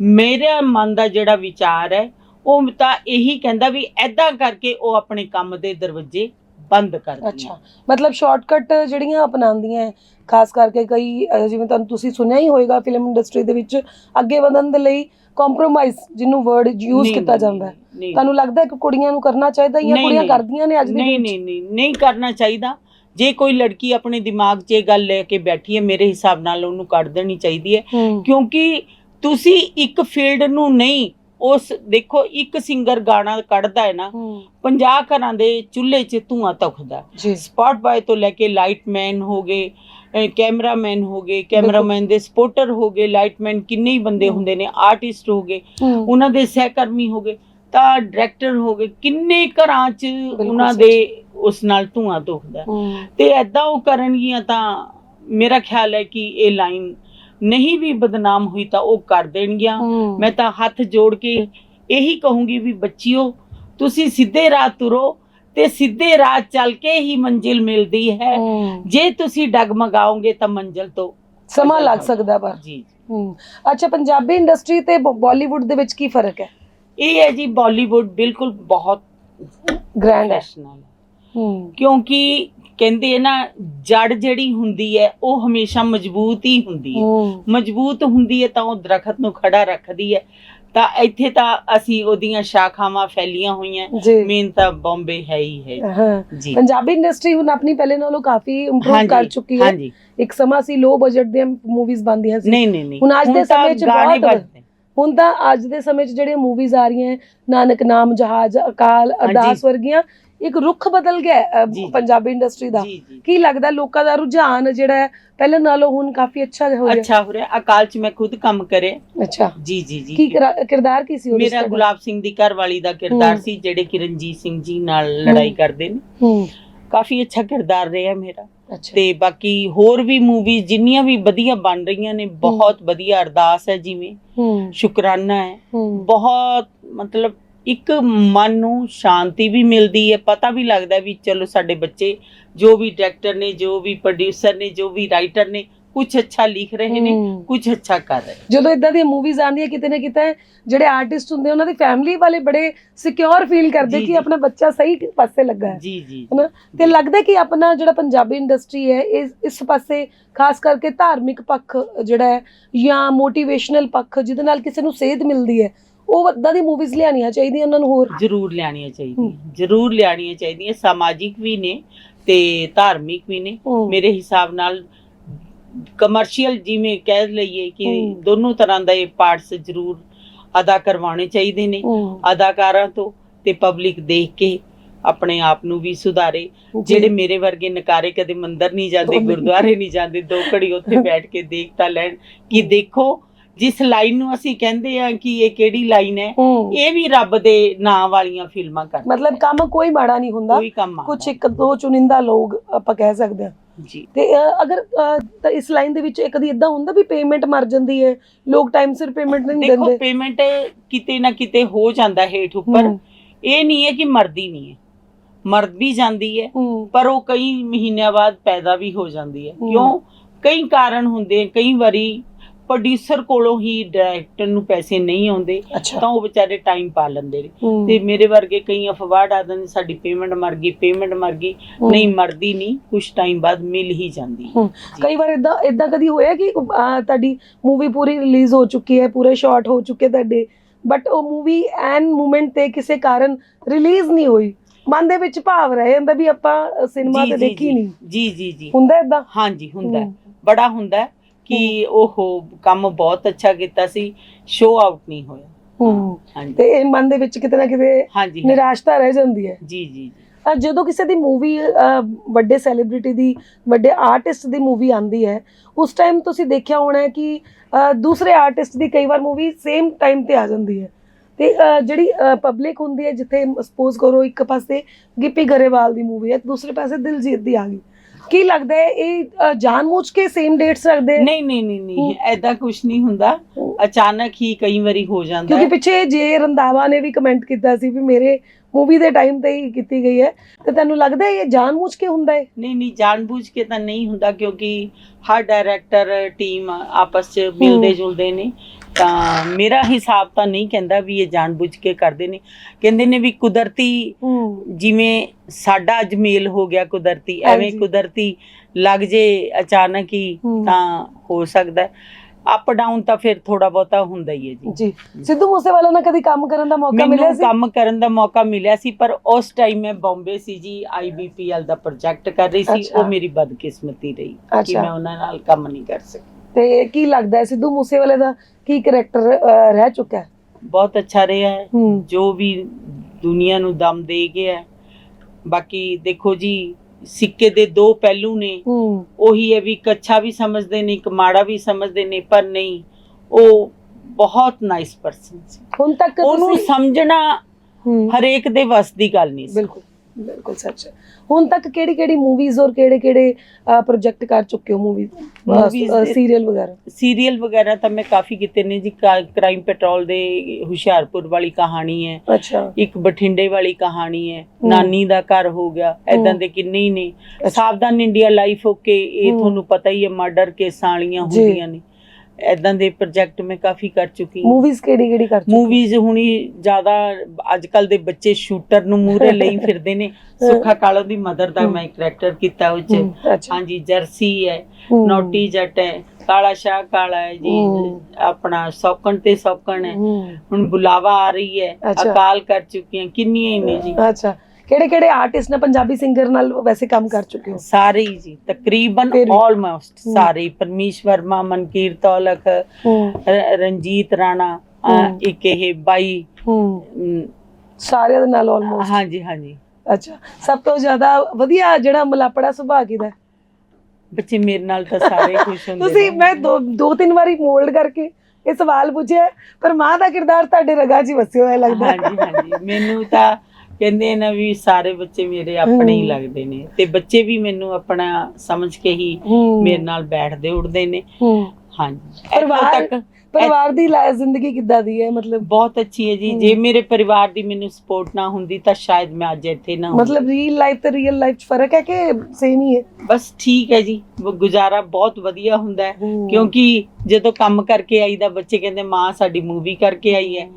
S1: ਮੇਰਾ ਮਨ ਦਾ ਜਿਹੜਾ ਵਿਚਾਰ ਹੈ ਉਹ ਤਾਂ ਇਹੀ ਕਹਿੰਦਾ ਵੀ ਐਦਾਂ ਕਰਕੇ ਉਹ ਆਪਣੇ ਕੰਮ ਦੇ ਦਰਵਾਜ਼ੇ ਬੰਦ ਕਰਦੀਆਂ
S2: ਅੱਛਾ। ਮਤਲਬ ਸ਼ਾਰਟਕਟ ਜਿਹੜੀਆਂ ਅਪਣਾਉਂਦੀਆਂ ਹੈ, ਖਾਸ ਕਰਕੇ ਕਈ ਅਹ, ਜਿਵੇਂ ਤੁਹਾਨੂੰ ਤੁਸੀਂ ਸੁਣਿਆ ਹੀ ਹੋਵੇਗਾ ਫਿਲਮ ਇੰਡਸਟਰੀ ਦੇ ਵਿੱਚ ਅੱਗੇ ਵਧਣ ਦੇ ਲਈ ਕੰਪਰੋਮਾਈਜ਼ ਜਿਹਨੂੰ ਵਰਡ ਯੂਜ਼
S1: ਨਹੀਂ,
S2: ਕੀਤਾ
S1: ਨਹੀਂ,
S2: ਜਾਂਦਾ ਹੈ।
S1: ਨਹੀਂ,
S2: ਤੁਹਾਨੂੰ ਲੱਗਦਾ ਹੈ ਕਿ ਕੁੜੀਆਂ ਨੂੰ ਕਰਨਾ ਚਾਹੀਦਾ ਜਾਂ
S1: ਨਹੀਂ,
S2: ਕੁੜੀਆਂ
S1: ਨਹੀਂ।
S2: ਕਰਦੀਆਂ ਨੇ ਅੱਜ ਦੇ
S1: ਨਹੀਂ ਨਹੀਂ ਨਹੀਂ ਨਹੀਂ ਕਰਨਾ ਚਾਹੀਦਾ। ਜੇ ਕੋਈ ਲੜਕੀ ਆਪਣੇ ਦਿਮਾਗ 'ਚ ਇਹ ਗੱਲ ਲੈ ਕੇ ਬੈਠੀ ਹੈ ਮੇਰੇ ਹਿਸਾਬ ਨਾਲ ਉਹਨੂੰ ਕੱਢ ਦੇਣੀ ਚਾਹੀਦੀ ਹੂੰ। ਕਿਉਂਕਿ ਤੁਸੀਂ ਇੱਕ ਫੀਲਡ ਨੂੰ ਨਹੀਂ ਉਸ ਦੇਖੋ ਇੱਕ ਸਿੰਗਰ ਗਾਣਾ ਕੱਢਦਾ ਹੈ ਨਾ
S2: ਹੂੰ।
S1: 50 ਘਰਾਂ ਦੇ ਚੁੱਲ੍ਹੇ 'ਚ ਧੂਆਂ ਤਖਦਾ ਸਪਾਟ ਬਾਏ ਤੋਂ ਲੈ ਕੇ ਲਾਈਟਮੈਨ ਹੋ ਗਏ ਕੈਮਰਾਮੈਨ ਹੋ ਗਏ ਕੈਮਰਾਮੈਨ ਦੇ ਸਪੋਰਟਰ ਹੋ ਗਏ ਲਾਈਟਮੈਨ ਕਿੰਨੇ ਹੀ ਬੰਦੇ। ਹੁੰਦੇ ਨੇ ਆਰਟਿਸਟ ਹੋ ਗਏ ਉਹਨਾਂ ਦੇ ਸਹਿਕਰਮੀ ਹੋ ਗਏ ਤਾਂ ਡਾਇਰੈਕਟਰ ਹੋ ਗਏ ਕਿੰਨੇ ਘਰਾਂ 'ਚ ਉਹਨਾਂ। ਦੇ ਉਸ ਨਾਲ ਧੂਆਂ ਦੁਖਦਾ
S2: ਹੂੰ।
S1: ਤੇ ਐਦਾਂ ਉਹ ਕਰਨਗੀਆਂ ਤਾਂ ਮੇਰਾ ਖਿਆਲ ਹੈ ਕਿ ਇਹ ਲਾਈਨ ਨਹੀਂ ਵੀ ਬਦਨਾਮ ਹੋਈ ਤਾਂ ਉਹ ਕਰ ਦੇਣਗੀਆਂ। ਮੈਂ ਤਾਂ ਹੱਥ ਜੋੜ ਕੇ ਇਹੀ ਕਹੂੰਗੀ ਵੀ ਬੱਚਿਓ ਤੁਸੀਂ ਸਿੱਧੇ ਰਾਹ ਤੁਰੋ ਤੇ ਸਿੱਧੇ ਰਾਹ ਚੱਲ ਕੇ ਹੀ ਮੰਜ਼ਿਲ ਮਿਲਦੀ ਹੈ। ਜੇ ਤੁਸੀਂ ਡਗਮਗਾਓਗੇ ਤਾਂ ਮੰਜ਼ਿਲ ਤੋਂ
S2: ਸਮਾਂ ਲੱਗ ਸਕਦਾ ਪਰ।
S1: ਜੀ
S2: ਅੱਛਾ ਪੰਜਾਬੀ ਇੰਡਸਟਰੀ ਤੇ ਬਾਲੀਵੁੱਡ ਦੇ ਵਿੱਚ ਕੀ ਫ਼ਰਕ ਹੈ?
S1: ਇਹ ਹੈ ਜੀ ਬਾਲੀਵੁੱਡ ਬਿਲਕੁਲ ਬਹੁਤ
S2: ਗ੍ਰੈਂਡ
S1: ਪ੍ਰੋਫੈਸ਼ਨਲ
S2: ਹੂੰ।
S1: ਕਿਉਂਕਿ ਕਹਿੰਦੇ ਨਾ ਜੜ ਜਿਹੜੀ ਹੁੰਦੀ ਹੈ ਉਹ ਹਮੇਸ਼ਾ ਮਜ਼ਬੂਤ ਹੀ ਹੁੰਦੀ ਹੈ। ਮਜ਼ਬੂਤ ਹੁੰਦੀ ਹੈ ਤਾਂ ਉਹ ਦਰਖਤ ਨੂੰ ਖੜਾ ਰੱਖਦੀ ਹੈ। ਤਾਂ ਇੱਥੇ ਤਾਂ ਅਸੀਂ ਉਹਦੀਆਂ ਸ਼ਾਖਾਵਾਂ ਫੈਲੀਆਂ ਹੋਈਆਂ। ਮੇਨ ਤਾਂ ਬੰਬੇ ਹੈ ਹੀ ਹੈ। ਜੀ।
S2: ਪੰਜਾਬੀ ਇੰਡਸਟਰੀ ਹੁਣ ਆਪਣੀ ਪਹਿਲੇ ਨਾਲੋਂ ਕਾਫੀ ਇੰਪਰੂਵ ਕਰ ਚੁੱਕੀ ਹੈ। ਇੱਕ ਸਮਾਂ ਸੀ ਲੋ ਬਜਟ ਦੀਆਂ ਮੂਵੀਜ਼ ਬਣਦੀਆਂ ਸੀ।
S1: ਨਹੀਂ ਨਹੀਂ
S2: ਹੁਣ ਅੱਜ ਦੇ ਸਮੇਂ 'ਚ ਬਹੁਤ। ਹੁਣ ਤਾਂ ਅੱਜ ਦੇ ਸਮੇਂ 'ਚ ਜਿਹੜੀਆਂ ਮੂਵੀਜ਼ ਆ ਰਹੀਆਂ ਨਾਨਕ ਨਾਮ ਜਹਾਜ਼ ਅਕਾਲ ਅਰਦਾਸ ਵਰਗੀਆਂ ਇੱਕ ਰੁੱਖ ਬਦਲ ਗਿਆ। ਪੰਜਾਬੀ ਇੰਡਸਟਰੀ ਦਾ। ਕੀ ਲੱਗਦਾ ਲੋਕਾਂ ਦਾ ਰੁਝਾਨ ਜਿਹੜਾ ਪਹਿਲੇ ਨਾਲੋਂ ਹੁਣ ਕਾਫੀ ਅੱਛਾ ਹੋ ਗਿਆ
S1: ਅੱਛਾ ਹੋ ਰਿਹਾ। ਅਕਾਲ ਚ ਮੈਂ ਖੁਦ ਕੰਮ ਕਰੇ।
S2: ਅੱਛਾ।
S1: ਜੀ ਜੀ ਜੀ।
S2: ਕੀ ਕਿਰਾ- ਕਿਰਦਾਰ ਕੀ ਸੀ
S1: ਮੇਰਾ ਗੁਲਾਬ ਸਿੰਘ ਦੀ ਘਰ ਵਾਲੀ ਦਾ ਕਿਰਦਾਰ। ਸੀ ਜਿਹੜੇ ਕਿ ਰਣਜੀਤ ਸਿੰਘ ਜੀ ਨਾਲ ਲੜਾਈ। ਕਰਦੇ ਨੇ। ਕਾਫੀ ਅੱਛਾ ਕਿਰਦਾਰ ਰਿਹਾ ਮੇਰਾ। ਤੇ ਬਾਕੀ ਹੋਰ ਵੀ ਮੂਵੀਜ਼ ਜਿੰਨੀਆਂ ਵੀ ਵਧੀਆ ਬਣ ਰਹੀਆਂ ਨੇ ਬਹੁਤ ਵਧੀਆ ਅਰਦਾਸ ਹੈ ਜਿਵੇਂ ਸ਼ੁਕਰਾਨਾ ਹੂੰ। ਬਹੁਤ ਮਤਲਬ ਇੱਕ ਮਨ ਨੂੰ ਸ਼ਾਂਤੀ ਵੀ ਮਿਲਦੀ ਹੈ ਪਤਾ ਵੀ ਲੱਗਦਾ ਵੀ ਚਲੋ ਸਾਡੇ ਬੱਚੇ ਜੋ ਵੀ ਡਾਇਰੈਕਟਰ ਨੇ ਜੋ ਵੀ ਪ੍ਰੋਡਿਊਸਰ ਨੇ ਜੋ ਵੀ ਰਾਈਟਰ ਨੇ ਕੁਝ ਅੱਛਾ ਲਿਖ ਰਹੇ ਨੇ। ਕੁਝ ਅੱਛਾ ਕਰ ਰਹੇ
S2: ਜਦੋਂ ਇਦਾਂ ਦੀਆਂ ਮੂਵੀਜ਼ ਆਉਂਦੀਆਂ ਕਿਤੇ ਨਾ ਕਿਤੇ ਜਿਹੜੇ ਆਰਟਿਸਟ ਹੁੰਦੇ ਉਹਨਾਂ ਦੀ ਫੈਮਿਲੀ ਵਾਲੇ ਬੜੇ ਸਿਕਿਉਰ ਫੀਲ ਕਰਦੇ ਕਿ। ਆਪਣਾ ਬੱਚਾ ਸਹੀ ਪਾਸੇ ਲੱਗਾ ਹੈ।
S1: ਜੀ ਜੀ।
S2: ਹਨਾ? ਤੇ ਲੱਗਦਾ ਕਿ ਆਪਣਾ ਜਿਹੜਾ ਪੰਜਾਬੀ ਇੰਡਸਟਰੀ ਹੈ ਇਸ ਇਸ ਪਾਸੇ ਖਾਸ ਕਰਕੇ ਧਾਰਮਿਕ ਪੱਖ ਜਿਹੜਾ ਹੈ ਜਾਂ ਮੋਟੀਵੇਸ਼ਨਲ ਪੱਖ ਜਿਹਦੇ ਨਾਲ ਕਿਸੇ ਨੂੰ ਸੇਧ ਮਿਲਦੀ ਹੈ ਉਹ ਇਦਾਂ ਦੀ ਮੂਵੀਜ਼ ਲਿਆਉਣੀਆਂ ਚਾਹੀਦੀਆਂ ਉਹਨਾਂ ਨੂੰ ਹੋਰ।
S1: ਜ਼ਰੂਰ ਲਿਆਣੀਆਂ ਚਾਹੀਦੀਆਂ। ਜ਼ਰੂਰ ਲਿਆਣੀਆਂ ਚਾਹੀਦੀਆਂ। ਸਮਾਜਿਕ ਵੀ ਨੇ ਤੇ ਧਾਰਮਿਕ ਵੀ ਨੇ। ਮੇਰੇ ਹਿਸਾਬ ਨਾਲ ਕਮਰਸ਼ੀਅਲ ਜਿਵੇਂ ਕਹਿ ਲਈਏ ਕਿ। ਦੋਨੋਂ ਤਰ੍ਹਾਂ ਦਾ ਇਹ ਪਾਰਟਸ ਜ਼ਰੂਰ ਅਦਾ ਕਰਵਾਉਣੇ ਚਾਹੀਦੇ ਨੇ। ਅਦਾਕਾਰਾਂ ਤੋਂ ਤੇ ਪਬਲਿਕ ਦੇਖ ਕੇ ਆਪਣੇ ਆਪ ਨੂੰ ਵੀ ਸੁਧਾਰੇ। ਜਿਹੜੇ ਮੇਰੇ ਵਰਗੇ ਨਕਾਰੇ ਕਦੇ ਮੰਦਰ ਨਹੀਂ ਜਾਂਦੇ ਗੁਰਦੁਆਰੇ ਨਹੀਂ ਜਾਂਦੇ ਦੋ ਘੜੀ ਉੱਥੇ ਬੈਠ ਕੇ ਦੇਖ ਤਾਂ ਲੈਣ ਕਿ ਦੇਖੋ ਜਿਸ ਲਾਈਨ ਨੂੰ ਅਸੀਂ ਕਹਿੰਦੇ ਆ ਕਿ ਇਹ ਕਿਹੜੀ ਲਾਈਨ ਹੈ
S2: ਹੂੰ।
S1: ਇਹ ਵੀ ਰੱਬ ਦੇ ਨਾਂ ਵਾਲੀਆਂ ਫਿਲਮਾਂ ਕਰ
S2: ਮਤਲਬ ਕੰਮ ਕੋਈ ਮਾੜਾ ਨਹੀਂ ਹੁੰਦਾ।
S1: ਕੋਈ ਕੰਮ
S2: ਕੁਝ ਇੱਕ ਦੋ ਚੁਣਿੰਦਾ ਲੋਕ ਆਪਾਂ ਕਹਿ ਸਕਦੇ ਹਾਂ।
S1: ਜੀ।
S2: ਤੇ ਅ, ਅਗਰ ਅ, ਤਾਂ ਇਸ ਲਾਈਨ ਦੇ ਵਿੱਚ ਕਦੀ ਇਦਾਂ ਹੁੰਦਾ ਵੀ ਪੇਮੈਂਟ ਮਰ ਜਾਂਦੀ ਹੈ ਲੋਕ ਟਾਈਮ ਸਿਰ ਪੇਮੈਂਟ ਨਹੀਂ
S1: ਦੇਖੋ
S2: ਦਿੰਦੇ।
S1: ਪੇਮੈਂਟ ਕਿਤੇ ਨਾ ਕਿਤੇ ਹੋ ਜਾਂਦਾ ਹੇਠ ਉੱਪਰ।
S2: ਹੂੰ,
S1: ਇਹ ਨਹੀਂ ਹੈ ਕਿ ਮਰਦੀ ਨਹੀਂ ਹੈ। ਮਰਦ ਵੀ ਜਾਂਦੀ ਹੈ
S2: ਹੂੰ।
S1: ਪਰ ਉਹ ਕਈ ਮਹੀਨਿਆਂ ਬਾਅਦ ਪੈਦਾ ਵੀ ਹੋ ਜਾਂਦੀ ਹੈ।
S2: ਹੂੰ।
S1: ਕਿਉਂ? ਕਈ ਕਾਰਨ ਹੁੰਦੇ ਕਈ ਵਾਰੀ ਪ੍ਰੋਡਿਊਸਰ ਕੋਲੋਂ ਹੀ ਡਾਇਰੈਕਟਰ ਨੂੰ ਪੈਸੇ ਨਹੀਂ ਆਉਂਦੇ ਤਾਂ ਉਹ ਵਿਚਾਰੇ ਟਾਈਮ ਪਾ ਲੈਂਦੇ ਨੇ। ਤੇ ਮੇਰੇ ਵਰਗੇ ਕਈ ਅਫਵਾਹ ਡਾ ਦਿੰਦੇ ਸਾਡੀ ਪੇਮੈਂਟ ਮਰ ਗਈ ਪੇਮੈਂਟ ਮਰ ਗਈ ਨਹੀਂ ਮਰਦੀ ਨਹੀਂ ਕੁਝ ਟਾਈਮ ਬਾਅਦ ਮਿਲ ਹੀ ਜਾਂਦੀ।
S2: ਕਈ ਵਾਰ ਇਦਾਂ ਇਦਾਂ ਕਦੀ ਹੋਇਆ ਕਿ ਤੁਹਾਡੀ ਮੂਵੀ ਪੂਰੀ ਰਿਲੀਜ਼ ਹੋ ਚੁੱਕੀ ਹੈ ਪੂਰੇ ਸ਼ਾਟ ਹੋ ਚੁੱਕੇ ਤੁਹਾਡੇ ਬਟ ਉਹ ਮੂਵੀ ਐਨ ਮੂਮੈਂਟ ਤੇ ਕਿਸੇ ਕਾਰਨ ਰਿਲੀਜ਼ ਨਹੀਂ ਹੋਈ। ਮਨ ਦੇ ਵਿੱਚ ਭਾਵ ਰਹਿ ਜਾਂਦਾ ਵੀ ਆਪਾਂ ਸਿਨੇਮਾ ਤੇ ਦੇਖੀ। ਨਹੀਂ।
S1: ਜੀ ਜੀ ਜੀ।
S2: ਹੁੰਦਾ ਇਦਾਂ
S1: ਹਾਂਜੀ ਹੁੰਦਾ। ਬੜਾ ਹੁੰਦਾ। ਕਿ ਉਹ ਕੰਮ ਬਹੁਤ ਅੱਛਾ ਕੀਤਾ ਸੀ ਸ਼ੋ ਆਊਟ ਨਹੀਂ ਹੋਇਆ।
S2: ਹੂੰ।
S1: ਹਾਂਜੀ।
S2: ਤੇ ਇਹ ਮਨ ਦੇ ਵਿੱਚ ਕਿਤੇ ਨਾ ਕਿਤੇ। ਨਿਰਾਸ਼ਤਾ ਰਹਿ ਜਾਂਦੀ ਹੈ।
S1: ਜੀ ਜੀ
S2: ਜਦੋਂ ਕਿਸੇ ਦੀ ਮੂਵੀ ਵੱਡੇ ਸੈਲੀਬ੍ਰਿਟੀ ਦੀ ਵੱਡੇ ਆਰਟਿਸਟ ਦੀ ਮੂਵੀ ਆਂਦੀ ਹੈ ਉਸ ਟਾਈਮ ਤੁਸੀਂ ਦੇਖਿਆ ਹੋਣਾ ਹੈ ਕਿ ਦੂਸਰੇ ਆਰਟਿਸਟ ਦੀ ਕਈ ਵਾਰ ਮੂਵੀ ਸੇਮ ਟਾਈਮ ਤੇ ਆ ਜਾਂਦੀ ਹੈ। ਤੇ ਜਿਹੜੀ ਪਬਲਿਕ ਹੁੰਦੀ ਹੈ ਜਿੱਥੇ ਸਪੋਜ਼ ਕਰੋ ਇੱਕ ਪਾਸੇ ਗਿੱਪੀ ਗਰੇਵਾਲ ਦੀ ਮੂਵੀ ਹੈ ਦੂਸਰੇ ਪਾਸੇ ਦਿਲਜੀਤ ਦੀ ਆ ਗਈ। ਕੀ ਲੱਗਦਾ ਹੈ ਇਹ ਅਹ, ਜਾਣਬੁੱਝ ਕੇ ਸੇਮ ਡੇਟਸ ਰੱਖਦੇ ਹੈ?
S1: ਨਹੀਂ ਨਹੀਂ ਨਹੀਂ ਨਹੀਂ ਐਦਾਂ ਕੁਝ ਨਹੀਂ ਹੁੰਦਾ। ਅਚਾਨਕ ਹੀ ਕਈ ਵਾਰੀ ਹੋ ਜਾਂਦਾ
S2: ਕਿਉਂਕਿ
S1: ਹੈ।
S2: ਪਿੱਛੇ ਜੇ ਰੰਦਾਵਾ ਨੇ ਵੀ ਕਮੈਂਟ ਕੀਤਾ ਸੀ ਵੀ ਮੇਰੇ ਮੂਵੀ ਦੇ ਟਾਈਮ ਤੇ ਹੀ ਕੀਤੀ ਗਈ ਹੈ। ਤੇ ਤੁਹਾਨੂੰ ਲੱਗਦਾ ਹੈ ਇਹ ਜਾਣਬੁੱਝ ਕੇ ਹੁੰਦਾ ਹੈ?
S1: ਨਹੀਂ ਨਹੀਂ ਜਾਣਬੁੱਝ ਕੇ ਤਾਂ ਨਹੀਂ ਹੁੰਦਾ ਕਿਉਂਕਿ ਹਰ ਡਾਇਰੈਕਟਰ ਟੀਮ ਆਪਸ ਚ ਮਿਲਦੇ ਜੁਲਦੇ ਨੇ। ਤਾਂ ਮੇਰਾ ਹਿਸਾਬ ਤਾਂ ਨਹੀਂ ਕਹਿੰਦਾ ਵੀ ਇਹ ਜਾਣਬੁੱਝ ਕੇ ਕਰਦੇ ਨੇ ਕਹਿੰਦੇ ਨੇ ਵੀ ਕੁਦਰਤੀ ਜਿਵੇਂ ਸਾਡਾ ਅੱਜ ਮੇਲ ਹੋ ਗਿਆ ਕੁਦਰਤੀ ਐਵੇਂ। ਕੁਦਰਤੀ ਲੱਗ ਜੇ ਅਚਾਨਕ ਹੀ। ਤਾਂ ਹੋ ਸਕਦਾ ਅਪ ਡਾਊਨ ਤਾਂ ਫਿਰ ਥੋੜਾ ਬਹੁਤਾ ਹੁੰਦਾ ਹੀ ਹੈ ਜੀ
S2: ਜੀ ਸਿੱਧੂ ਮੂਸੇਵਾਲਾ ਨਾਲ ਕਦੀ ਕੰਮ ਕਰਨ ਦਾ ਮੌਕਾ ਮਿਲਿਆ
S1: ਮੈਨੂੰ
S2: ਸੀ
S1: ਕੰਮ ਕਰਨ ਦਾ ਮੌਕਾ ਮਿਲਿਆ ਸੀ ਪਰ ਉਸ ਟਾਈਮ ਮੈਂ ਬੰਬੇ ਸੀ ਜੀ ਆਈਬੀਪੀਐਲ ਦਾ ਪ੍ਰੋਜੈਕਟ ਕਰ ਰਹੀ ਸੀ। ਉਹ ਮੇਰੀ ਬਦਕਿਸਮਤੀ ਰਹੀ ਕਿ। ਮੈਂ ਉਹਨਾਂ ਨਾਲ ਕੰਮ ਨਹੀਂ ਕਰ ਸਕੀ
S2: ਤੇ ਕੀ ਲੱਗਦਾ ਹੈ ਸਿੱਧੂ ਮੂਸੇਵਾਲੇ ਦਾ ਕੀ ਕਰੈਕਟਰ ਰਹਿ ਚੁੱਕਾ ਹੈ?
S1: ਬਹੁਤ ਅੱਛਾ ਰਿਹਾ ਹੈ। ਜੋ ਵੀ ਦੁਨੀਆ ਨੂੰ ਦਮ ਦੇ ਗਿਆ। ਬਾਕੀ ਦੇਖੋ ਜੀ ਸਿੱਕੇ ਦੇ ਦੋ ਪਹਿਲੂ ਨੇ। ਉਹੀ ਹੈ ਵੀ ਇੱਕ ਅੱਛਾ ਵੀ ਸਮਝਦੇ ਨੇ ਇੱਕ ਮਾੜਾ ਵੀ ਸਮਝਦੇ ਨੇ ਪਰ ਨਹੀਂ ਉਹ ਬਹੁਤ ਨਾਈਸ ਪਰਸਨ ਸੀ।
S2: ਹੁਣ ਤੱਕ
S1: ਉਹਨੂੰ ਸਮਝਣਾ ਹਰੇਕ ਦੇ ਵੱਸ ਦੀ ਗੱਲ ਨਹੀਂ ਸੀ।
S2: ਬਿਲਕੁਲ। ਬਿਲਕੁਲ ਸੱਚ ਹੈ ਹੁਣ ਤੱਕ ਕਿਹੜੀ ਕਿਹੜੀ ਮੂਵੀਜ਼ ਔਰ ਕਿਹੜੇ ਕਿਹੜੇ ਪ੍ਰੋਜੈਕਟ ਕਰ ਚੁੱਕੇ ਹੋ ਮੂਵੀ
S1: Movies ਦੇ-
S2: ਸੀਰੀਅਲ ਵਗੈਰਾ
S1: ਸੀਰੀਅਲ ਵਗੈਰਾ ਤਾਂ ਮੈਂ ਕਾਫੀ ਕੀਤੇ ਨੇ ਜੀ ਕ੍ਰਾਈਮ ਪੈਟਰੋਲ ਦੇ ਹੁਸ਼ਿਆਰਪੁਰ ਵਾਲੀ ਕਹਾਣੀ ਹੈ
S2: ਅੱਛਾ
S1: ਇੱਕ ਬਠਿੰਡੇ ਵਾਲੀ ਕਹਾਣੀ ਹੈ। ਨਾਨੀ ਦਾ ਘਰ ਹੋ ਗਿਆ ਐਦਾਂ। ਦੇ ਕਿੰਨੇ ਹੀ ਨੇ। ਸਾਵਧਾਨ ਇੰਡੀਆ ਲਾਈਫ ਓਕੇ ਇਹ। ਤੁਹਾਨੂੰ ਪਤਾ ਹੀ ਹੈ ਮਰਡਰ ਕੇਸਾਂ ਵਾਲੀਆਂ। ਹੁੰਦੀਆਂ ਨੇ ਐਦਾਂ ਦੇ ਪ੍ਰੋਜੈਕਟ ਮੈਂ ਕਾਫੀ ਕਰ ਚੁੱਕੀ
S2: ਮੂਵੀਜ਼ ਕਿਹੜੀ ਕਿਹੜੀ ਕਰ ਚੁੱਕੇ?
S1: ਮੂਵੀਜ਼ ਹੁਣੀ ਜ਼ਿਆਦਾ ਅੱਜ ਕੱਲ ਦੇ ਬੱਚੇ ਸ਼ੂਟਰ ਨੂੰ ਮੂਹਰੇ ਲਈ ਫਿਰਦੇ ਨੇ। ਸੁੱਖਾ ਕਾਲੋ ਦੀ ਮਦਰ ਦਾ। ਮੈਂ ਕਰੈਕਟਰ ਕੀਤਾ ਉਹ ਚ। ਹਾਂਜੀ ਜਰਸੀ ਹੈ ਨੋਟੀ ਜੱਟ ਹੈ ਕਾਲਾ ਸ਼ਾਹ ਕਾਲਾ ਹੈ ਜੀ। ਆਪਣਾ ਸੌਕਣ ਤੇ ਸੌਕਣ ਹੈ। ਹੁਣ ਬੁਲਾਵਾ ਆ ਰਹੀ ਹੈ। ਅਕਾਲ ਕਰ ਚੁੱਕੀਆਂ ਕਿੰਨੀਆਂ ਹੀ ਨੇ ਜੀ।
S2: ਅੱਛਾ। ਕਿਹੜੇ ਕਿਹੜੇ ਆਰਟਿਸਟ ਨੇ ਪੰਜਾਬੀ ਸਿੰਗਰ ਨਾਲ ਵੈਸੇ ਕੰਮ ਕਰ ਚੁੱਕੇ ਹੋ
S1: ਸਾਰੇ ਹੀ ਜੀ ਤਕਰੀਬਨ। ਆਲਮੋਸਟ। ਸਾਰੇ। ਪਰਮੀਸ਼ ਵਰਮਾ ਮਨਕੀਰ ਰਣਜੀਤ ਰਾਣਾ। ਇੱਕ ਇਹ ਬਾਈ
S2: ਸਾਰਿਆਂ ਦੇ ਨਾਲ ਆਲਮੋਸਟ
S1: ਹਾਂਜੀ ਹਾਂਜੀ
S2: ਅੱਛਾ ਸਭ ਤੋਂ ਜ਼ਿਆਦਾ ਵਧੀਆ ਜਿਹੜਾ ਮਲਾਪੜਾ ਸੁਭਾਅ ਹੈ?
S1: ਬੱਚੇ ਮੇਰੇ ਨਾਲ ਤਾਂ ਸਾਰੇ ਖੁਸ਼ ਹੁੰਦੇ
S2: ਤੁਸੀਂ। ਮੈਂ ਦੋ ਦੋ ਤਿੰਨ ਵਾਰੀ ਮੋਲਡ ਕਰਕੇ ਇਹ ਸਵਾਲ ਪੁੱਛਿਆ ਪਰ ਮਾਂ ਦਾ ਕਿਰਦਾਰ ਤੁਹਾਡੇ ਰਗਾਂ ਹੀ ਵਸਿਆ ਹੋਇਆ ਲੱਗਦਾ।
S1: ਹਾਂਜੀ ਹਾਂਜੀ ਮੈਨੂੰ ਤਾਂ ਕਹਿੰਦੇ ਨਾ ਵੀ ਸਾਰੇ ਬੱਚੇ ਮੇਰੇ ਆਪਣੇ ਹੀ। ਲੱਗਦੇ ਨੇ ਤੇ ਬੱਚੇ ਵੀ ਮੈਨੂੰ ਆਪਣਾ ਸਮਝ ਕੇ ਹੀ ਮੇਰੇ ਨਾਲ ਬੈਠਦੇ ਉੱਠਦੇ ਨੇ। ਹਾਂਜੀ।
S2: ਪਰਿਵਾਰ-
S1: ਤੱਕ
S2: ਪਰਿਵਾਰ ਦੀ ਜ਼ਿੰਦਗੀ ਕਿੱਦਾਂ ਦੀ ਹੈ ਮਤਲਬ?
S1: ਬਹੁਤ ਅੱਛੀ ਹੈ ਜੀ। ਜੇ ਮੇਰੇ ਪਰਿਵਾਰ ਦੀ ਮੈਨੂੰ ਸਪੋਰਟ ਨਾ ਹੁੰਦੀ ਤਾਂ ਸ਼ਾਇਦ ਮੈਂ ਅੱਜ ਇੱਥੇ ਨਾ ਹੁੰਦੀ
S2: ਮਤਲਬ ਰੀਅਲ ਲਾਈਫ ਤੇ ਰੀਅਲ ਲਾਈਫ 'ਚ ਫ਼ਰਕ ਹੈ ਕਿ ਸੇਮ ਹੀ ਹੈ?
S1: ਬਸ ਠੀਕ ਹੈ ਜੀ। ਉਹ ਗੁਜ਼ਾਰਾ ਬਹੁਤ ਵਧੀਆ ਹੁੰਦਾ ਹੂੰ। ਕਿਉਂਕਿ ਜਦੋਂ ਕੰਮ ਕਰਕੇ ਆਈਦਾ ਬੱਚੇ ਕਹਿੰਦੇ ਮਾਂ ਸਾਡੀ ਮੂਵੀ ਕਰਕੇ ਆਈ ਹੈ।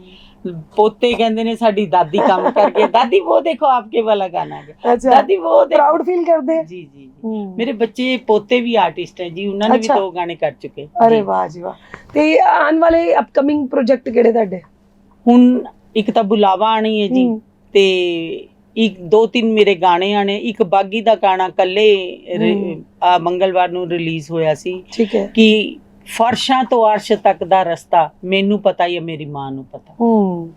S1: ਪੋਤੇ ਕਹਿੰਦੇ ਨੇ ਸਾਡੀ ਦਾਦੀ ਕੰਮ ਕਰਕੇ ਦਾਦੀ ਉਹ ਦੇਖੋ ਆਪਕੇ ਵਾਲਾ ਗਾਣਾ ਹੈ। ਦਾਦੀ ਉਹ ਦੇਖੋ।
S2: ਪ੍ਰਾਊਡ ਫੀਲ ਕਰਦੇ?
S1: ਜੀ ਜੀ ਜੀ। ਮੇਰੇ ਬੱਚੇ ਪੋਤੇ ਵੀ ਆਰਟਿਸਟ ਹੈ ਜੀ ਉਹਨਾਂ ਨੇ ਵੀ। ਦੋ ਗਾਣੇ ਕਰ ਚੁੱਕੇ।
S2: ਅਰੇ। ਵਾਹ ਜੀ ਵਾਹ। ਤੇ ਆਉਣ ਵਾਲੇ ਅਪਕਮਿੰਗ ਪ੍ਰੋਜੈਕਟ ਕਿਹੜੇ ਤੁਹਾਡੇ?
S1: ਹੁਣ ਇੱਕ ਤਾਂ ਬੁਲਾਵਾ ਆਣੀ ਹੈ ਜੀ। ਤੇ ਇੱਕ ਦੋ ਤਿੰਨ ਮੇਰੇ ਗਾਣੇ ਆਣੇ ਇੱਕ ਬਾਗੀ ਦਾ ਗਾਣਾ ਕੱਲੇ। ਆ, ਮੰਗਲਵਾਰ ਨੂੰ ਰਿਲੀਜ਼ ਹੋਇਆ ਸੀ
S2: ਠੀਕ ਹੈ।
S1: ਕਿ ਫਰਸ਼ਾਂ ਤੋਂ ਅਰਸ਼ ਤੱਕ ਦਾ ਰਸਤਾ ਮੈਨੂੰ ਪਤਾ ਹੀ ਹੈ ਮੇਰੀ ਮਾਂ ਨੂੰ ਪਤਾ।
S2: ਹੂੰ।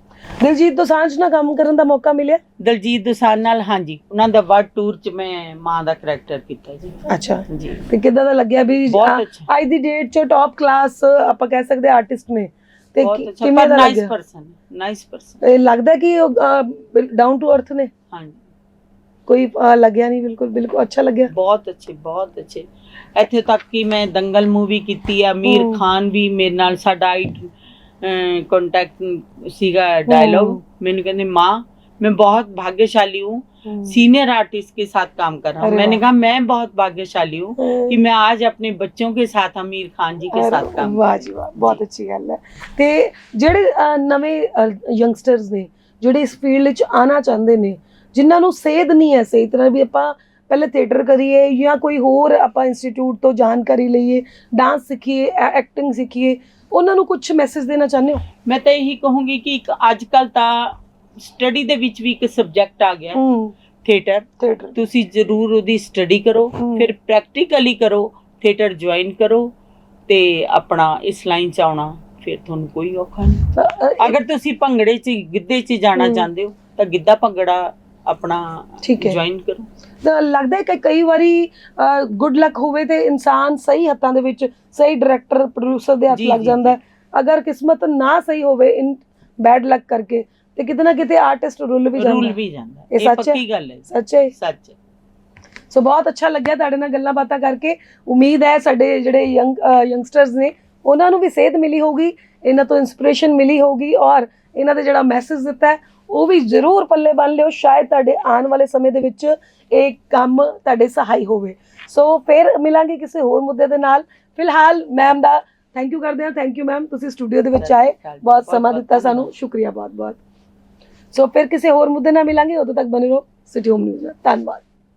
S2: ਦਿਲਜੀਤ ਦੋਸਾਂਝ ਨਾਲ ਕੰਮ ਕਰਨ ਦਾ ਮੌਕਾ ਮਿਲਿਆ?
S1: ਦਲਜੀਤ ਦੋਸਾਂਝ ਨਾਲ ਹਾਂਜੀ। ਉਹਨਾਂ ਦਾ ਵਰਡ ਟੂਰ ਚ ਮੈਂ ਮਾਂ ਦਾ ਕਰੈਕਟਰ ਕੀਤਾ ਜੀ।
S2: ਅੱਛਾ।
S1: ਜੀ।
S2: ਤੇ ਕਿੱਦਾਂ ਦਾ ਲੱਗਿਆ ਵੀ
S1: ਬਹੁਤ
S2: ਆ-
S1: ਅੱਛਾ।
S2: ਅੱਜ ਦੀ ਡੇਟ 'ਚ ਟੌਪ ਕਲਾਸ ਆਪਾਂ ਕਹਿ ਸਕਦੇ ਆਰਟਿਸਟ ਨੇ। ਤੇ
S1: ਬਹੁਤ
S2: ਕਿ-
S1: ਅੱਛਾ।
S2: ਕਿਵੇਂ
S1: ਪਰ
S2: ਦਾ
S1: ਨਾਈਸ
S2: ਲੱਗਿਆ?
S1: ਪਰਸਨ ਨਾਈਸ ਪਰਸਨ
S2: ਇਹ ਲੱਗਦਾ ਕਿ ਡਾਊਨ ਟੂ ਅਰਥ ਨੇ?
S1: ਹਾਂਜੀ।
S2: ਕੋਈ ਅਹ, ਲੱਗਿਆ ਨਹੀਂ? ਬਿਲਕੁਲ ਬਿਲਕੁਲ ਅੱਛਾ ਲੱਗਿਆ?
S1: ਬਹੁਤ ਅੱਛੇ ਬਹੁਤ ਅੱਛੇ। ਇੱਥੇ ਤੱਕ ਕਿ ਮੈਂ ਦੰਗਲ ਮੂਵੀ ਕੀਤੀ ਆ ਅਮੀਰ
S2: ਹਮ।
S1: ਖਾਨ ਵੀ ਮੇਰੇ ਨਾਲ ਸਾਡਾ ਕੰਟੈਕਟ ਸੀਗਾ डायलॉग
S2: हम्म।
S1: मैंने कहने माँ मैं बहुत भाग्यशाली हूँ सीनियर आर्टिस्ट के साथ काम कर रहा हूँ
S2: अरे
S1: मैंने
S2: वाह।
S1: कहा मैं बहुत भाग्यशाली हूँ कि मैं आज अपने बच्चों के साथ आमिर खान जी के
S2: ਅਰੇ
S1: साथ काम
S2: ਵਾਹ
S1: कर
S2: ਜੀ
S1: रही
S2: ਵਾਹ
S1: हूँ।
S2: ਬਹੁਤ ਅੱਛੀ ਗੱਲ ਹੈ ਤੇ ਜਿਹੜੇ ਅਹ, ਨਵੇਂ ਯੰਗਸਟਰਸ ਨੇ ਜਿਹੜੇ ਇਸ ਫੀਲਡ 'ਚ ਆਣਾ ਚਾਹੁੰਦੇ ਨੇ ਜਿਨ੍ਹਾਂ ਨੂੰ ਸੇਧ ਨਹੀਂ ਹੈ ਸਹੀ ਤਰ੍ਹਾਂ ਵੀ ਆਪਾਂ ਪਹਿਲੇ ਥੀਏਟਰ ਕਰੀਏ ਜਾਂ ਕੋਈ ਹੋਰ ਆਪਾਂ ਇੰਸਟੀਚਿਊਟ ਤੋਂ ਜਾਣਕਾਰੀ ਲਈਏ ਡਾਂਸ ਸਿੱਖੀਏ ਐਕਟਿੰਗ ਸਿੱਖੀਏ ਉਹਨਾਂ ਨੂੰ ਕੁਝ ਮੈਸੇਜ ਦੇਣਾ ਚਾਹੁੰਦੇ ਹੋ?
S1: ਮੈਂ ਤਾਂ ਇਹੀ ਕਹੂੰਗੀ ਕਿ ਇੱਕ ਅੱਜ ਕੱਲ ਤਾਂ ਸਟੱਡੀ ਦੇ ਵਿੱਚ ਵੀ ਇੱਕ ਸਬਜੈਕਟ ਆ ਗਿਆ। ਥੀਏਟਰ ਤੁਸੀਂ ਜ਼ਰੂਰ ਉਹਦੀ ਸਟੱਡੀ ਕਰੋ। ਫਿਰ ਪ੍ਰੈਕਟੀਕਲੀ ਕਰੋ ਥੀਏਟਰ ਜੁਆਇਨ ਕਰੋ ਤੇ ਆਪਣਾ ਇਸ ਲਾਈਨ ਚ ਆਉਣਾ ਫਿਰ ਤੁਹਾਨੂੰ ਕੋਈ ਔਖਾ ਨਹੀਂ। ਅਗਰ ਤੁਸੀਂ ਭੰਗੜੇ ਚ ਗਿੱਧੇ ਚ ਜਾਣਾ। ਚਾਹੁੰਦੇ ਹੋ ਤਾਂ ਗਿੱਧਾ ਭੰਗੜਾ ਆਪਣਾ। ਜੁਆਇਨ ਕਰੋ
S2: ਤਾਂ ਲੱਗਦਾ ਹੈ ਕਿ ਕਈ ਵਾਰੀ ਗੁੱਡ ਲੱਕ ਹੋਵੇ ਤੇ ਇਨਸਾਨ ਸਹੀ ਹੱਥਾਂ ਦੇ ਵਿੱਚ ਸਹੀ ਡਾਇਰੈਕਟਰ ਪ੍ਰੋਡਿਊਸਰ ਦੇ ਹੱਥ ਲੱਗ ਜਾਂਦਾ ਹੈ ਅਗਰ ਕਿਸਮਤ ਨਾ ਸਹੀ ਹੋਵੇ ਇਨ ਬੈਡ ਲੱਕ ਕਰਕੇ ਤੇ ਕਿਤੇ ਨਾ ਕਿਤੇ ਆਰਟਿਸਟ ਰੁੱਲ ਵੀ ਜਾਂਦਾ
S1: ਰੂਲ। ਵੀ ਜਾਂਦਾ
S2: ਇਹ ਸੱਚ?
S1: ਪੱਕੀ ਗੱਲ ਹੈ
S2: ਸੱਚ ਹੈ
S1: ਸੱਚ।
S2: ਸੋ ਬਹੁਤ ਅੱਛਾ ਲੱਗਿਆ ਤੁਹਾਡੇ ਨਾਲ ਗੱਲਾਂ ਬਾਤਾਂ ਕਰਕੇ ਉਮੀਦ ਹੈ ਸਾਡੇ ਜਿਹੜੇ ਯੰਗ ਯੰਗਸਟਰਸ ਨੇ ਉਹਨਾਂ ਨੂੰ ਵੀ ਸੇਧ ਮਿਲੀ ਹੋਊਗੀ ਇਹਨਾਂ ਤੋਂ ਇਨਸਪੀਰੇਸ਼ਨ ਮਿਲੀ ਹੋਊਗੀ ਔਰ ਇਹਨਾਂ ਦੇ ਜਿਹੜਾ ਮੈਸੇਜ ਦਿੱਤਾ ਹੈ ਉਹ ਵੀ ਜ਼ਰੂਰ ਪੱਲੇ ਬੰਨ ਲਿਓ ਸ਼ਾਇਦ ਤੁਹਾਡੇ ਆਉਣ ਵਾਲੇ ਸਮੇਂ ਦੇ ਵਿੱਚ ਇਹ ਕੰਮ ਤੁਹਾਡੇ ਸਹਾਈ ਹੋਵੇ। ਸੋ ਫਿਰ ਮਿਲਾਂਗੇ ਕਿਸੇ ਹੋਰ ਮੁੱਦੇ ਦੇ ਨਾਲ। ਫਿਲਹਾਲ ਮੈਮ ਦਾ ਥੈਂਕ ਯੂ ਕਰਦੇ ਹਾਂ। ਥੈਂਕ ਯੂ ਮੈਮ ਤੁਸੀਂ ਸਟੂਡੀਓ ਦੇ ਵਿੱਚ ਆਏ। ਬਹੁਤ ਸਮਾਂ ਦਿੱਤਾ ਸਾਨੂੰ। ਸ਼ੁਕਰੀਆ ਬਹੁਤ ਬਹੁਤ ਸੋ ਫਿਰ ਕਿਸੇ ਹੋਰ ਮੁੱਦੇ ਨਾਲ ਮਿਲਾਂਗੇ। ਉਦੋਂ ਤੱਕ ਬਨੇ ਰਹੋ। ਸਿਟੀ ਹੋਮ ਨਿਊਜ਼ ਨਾਲ। ਧੰਨਵਾਦ।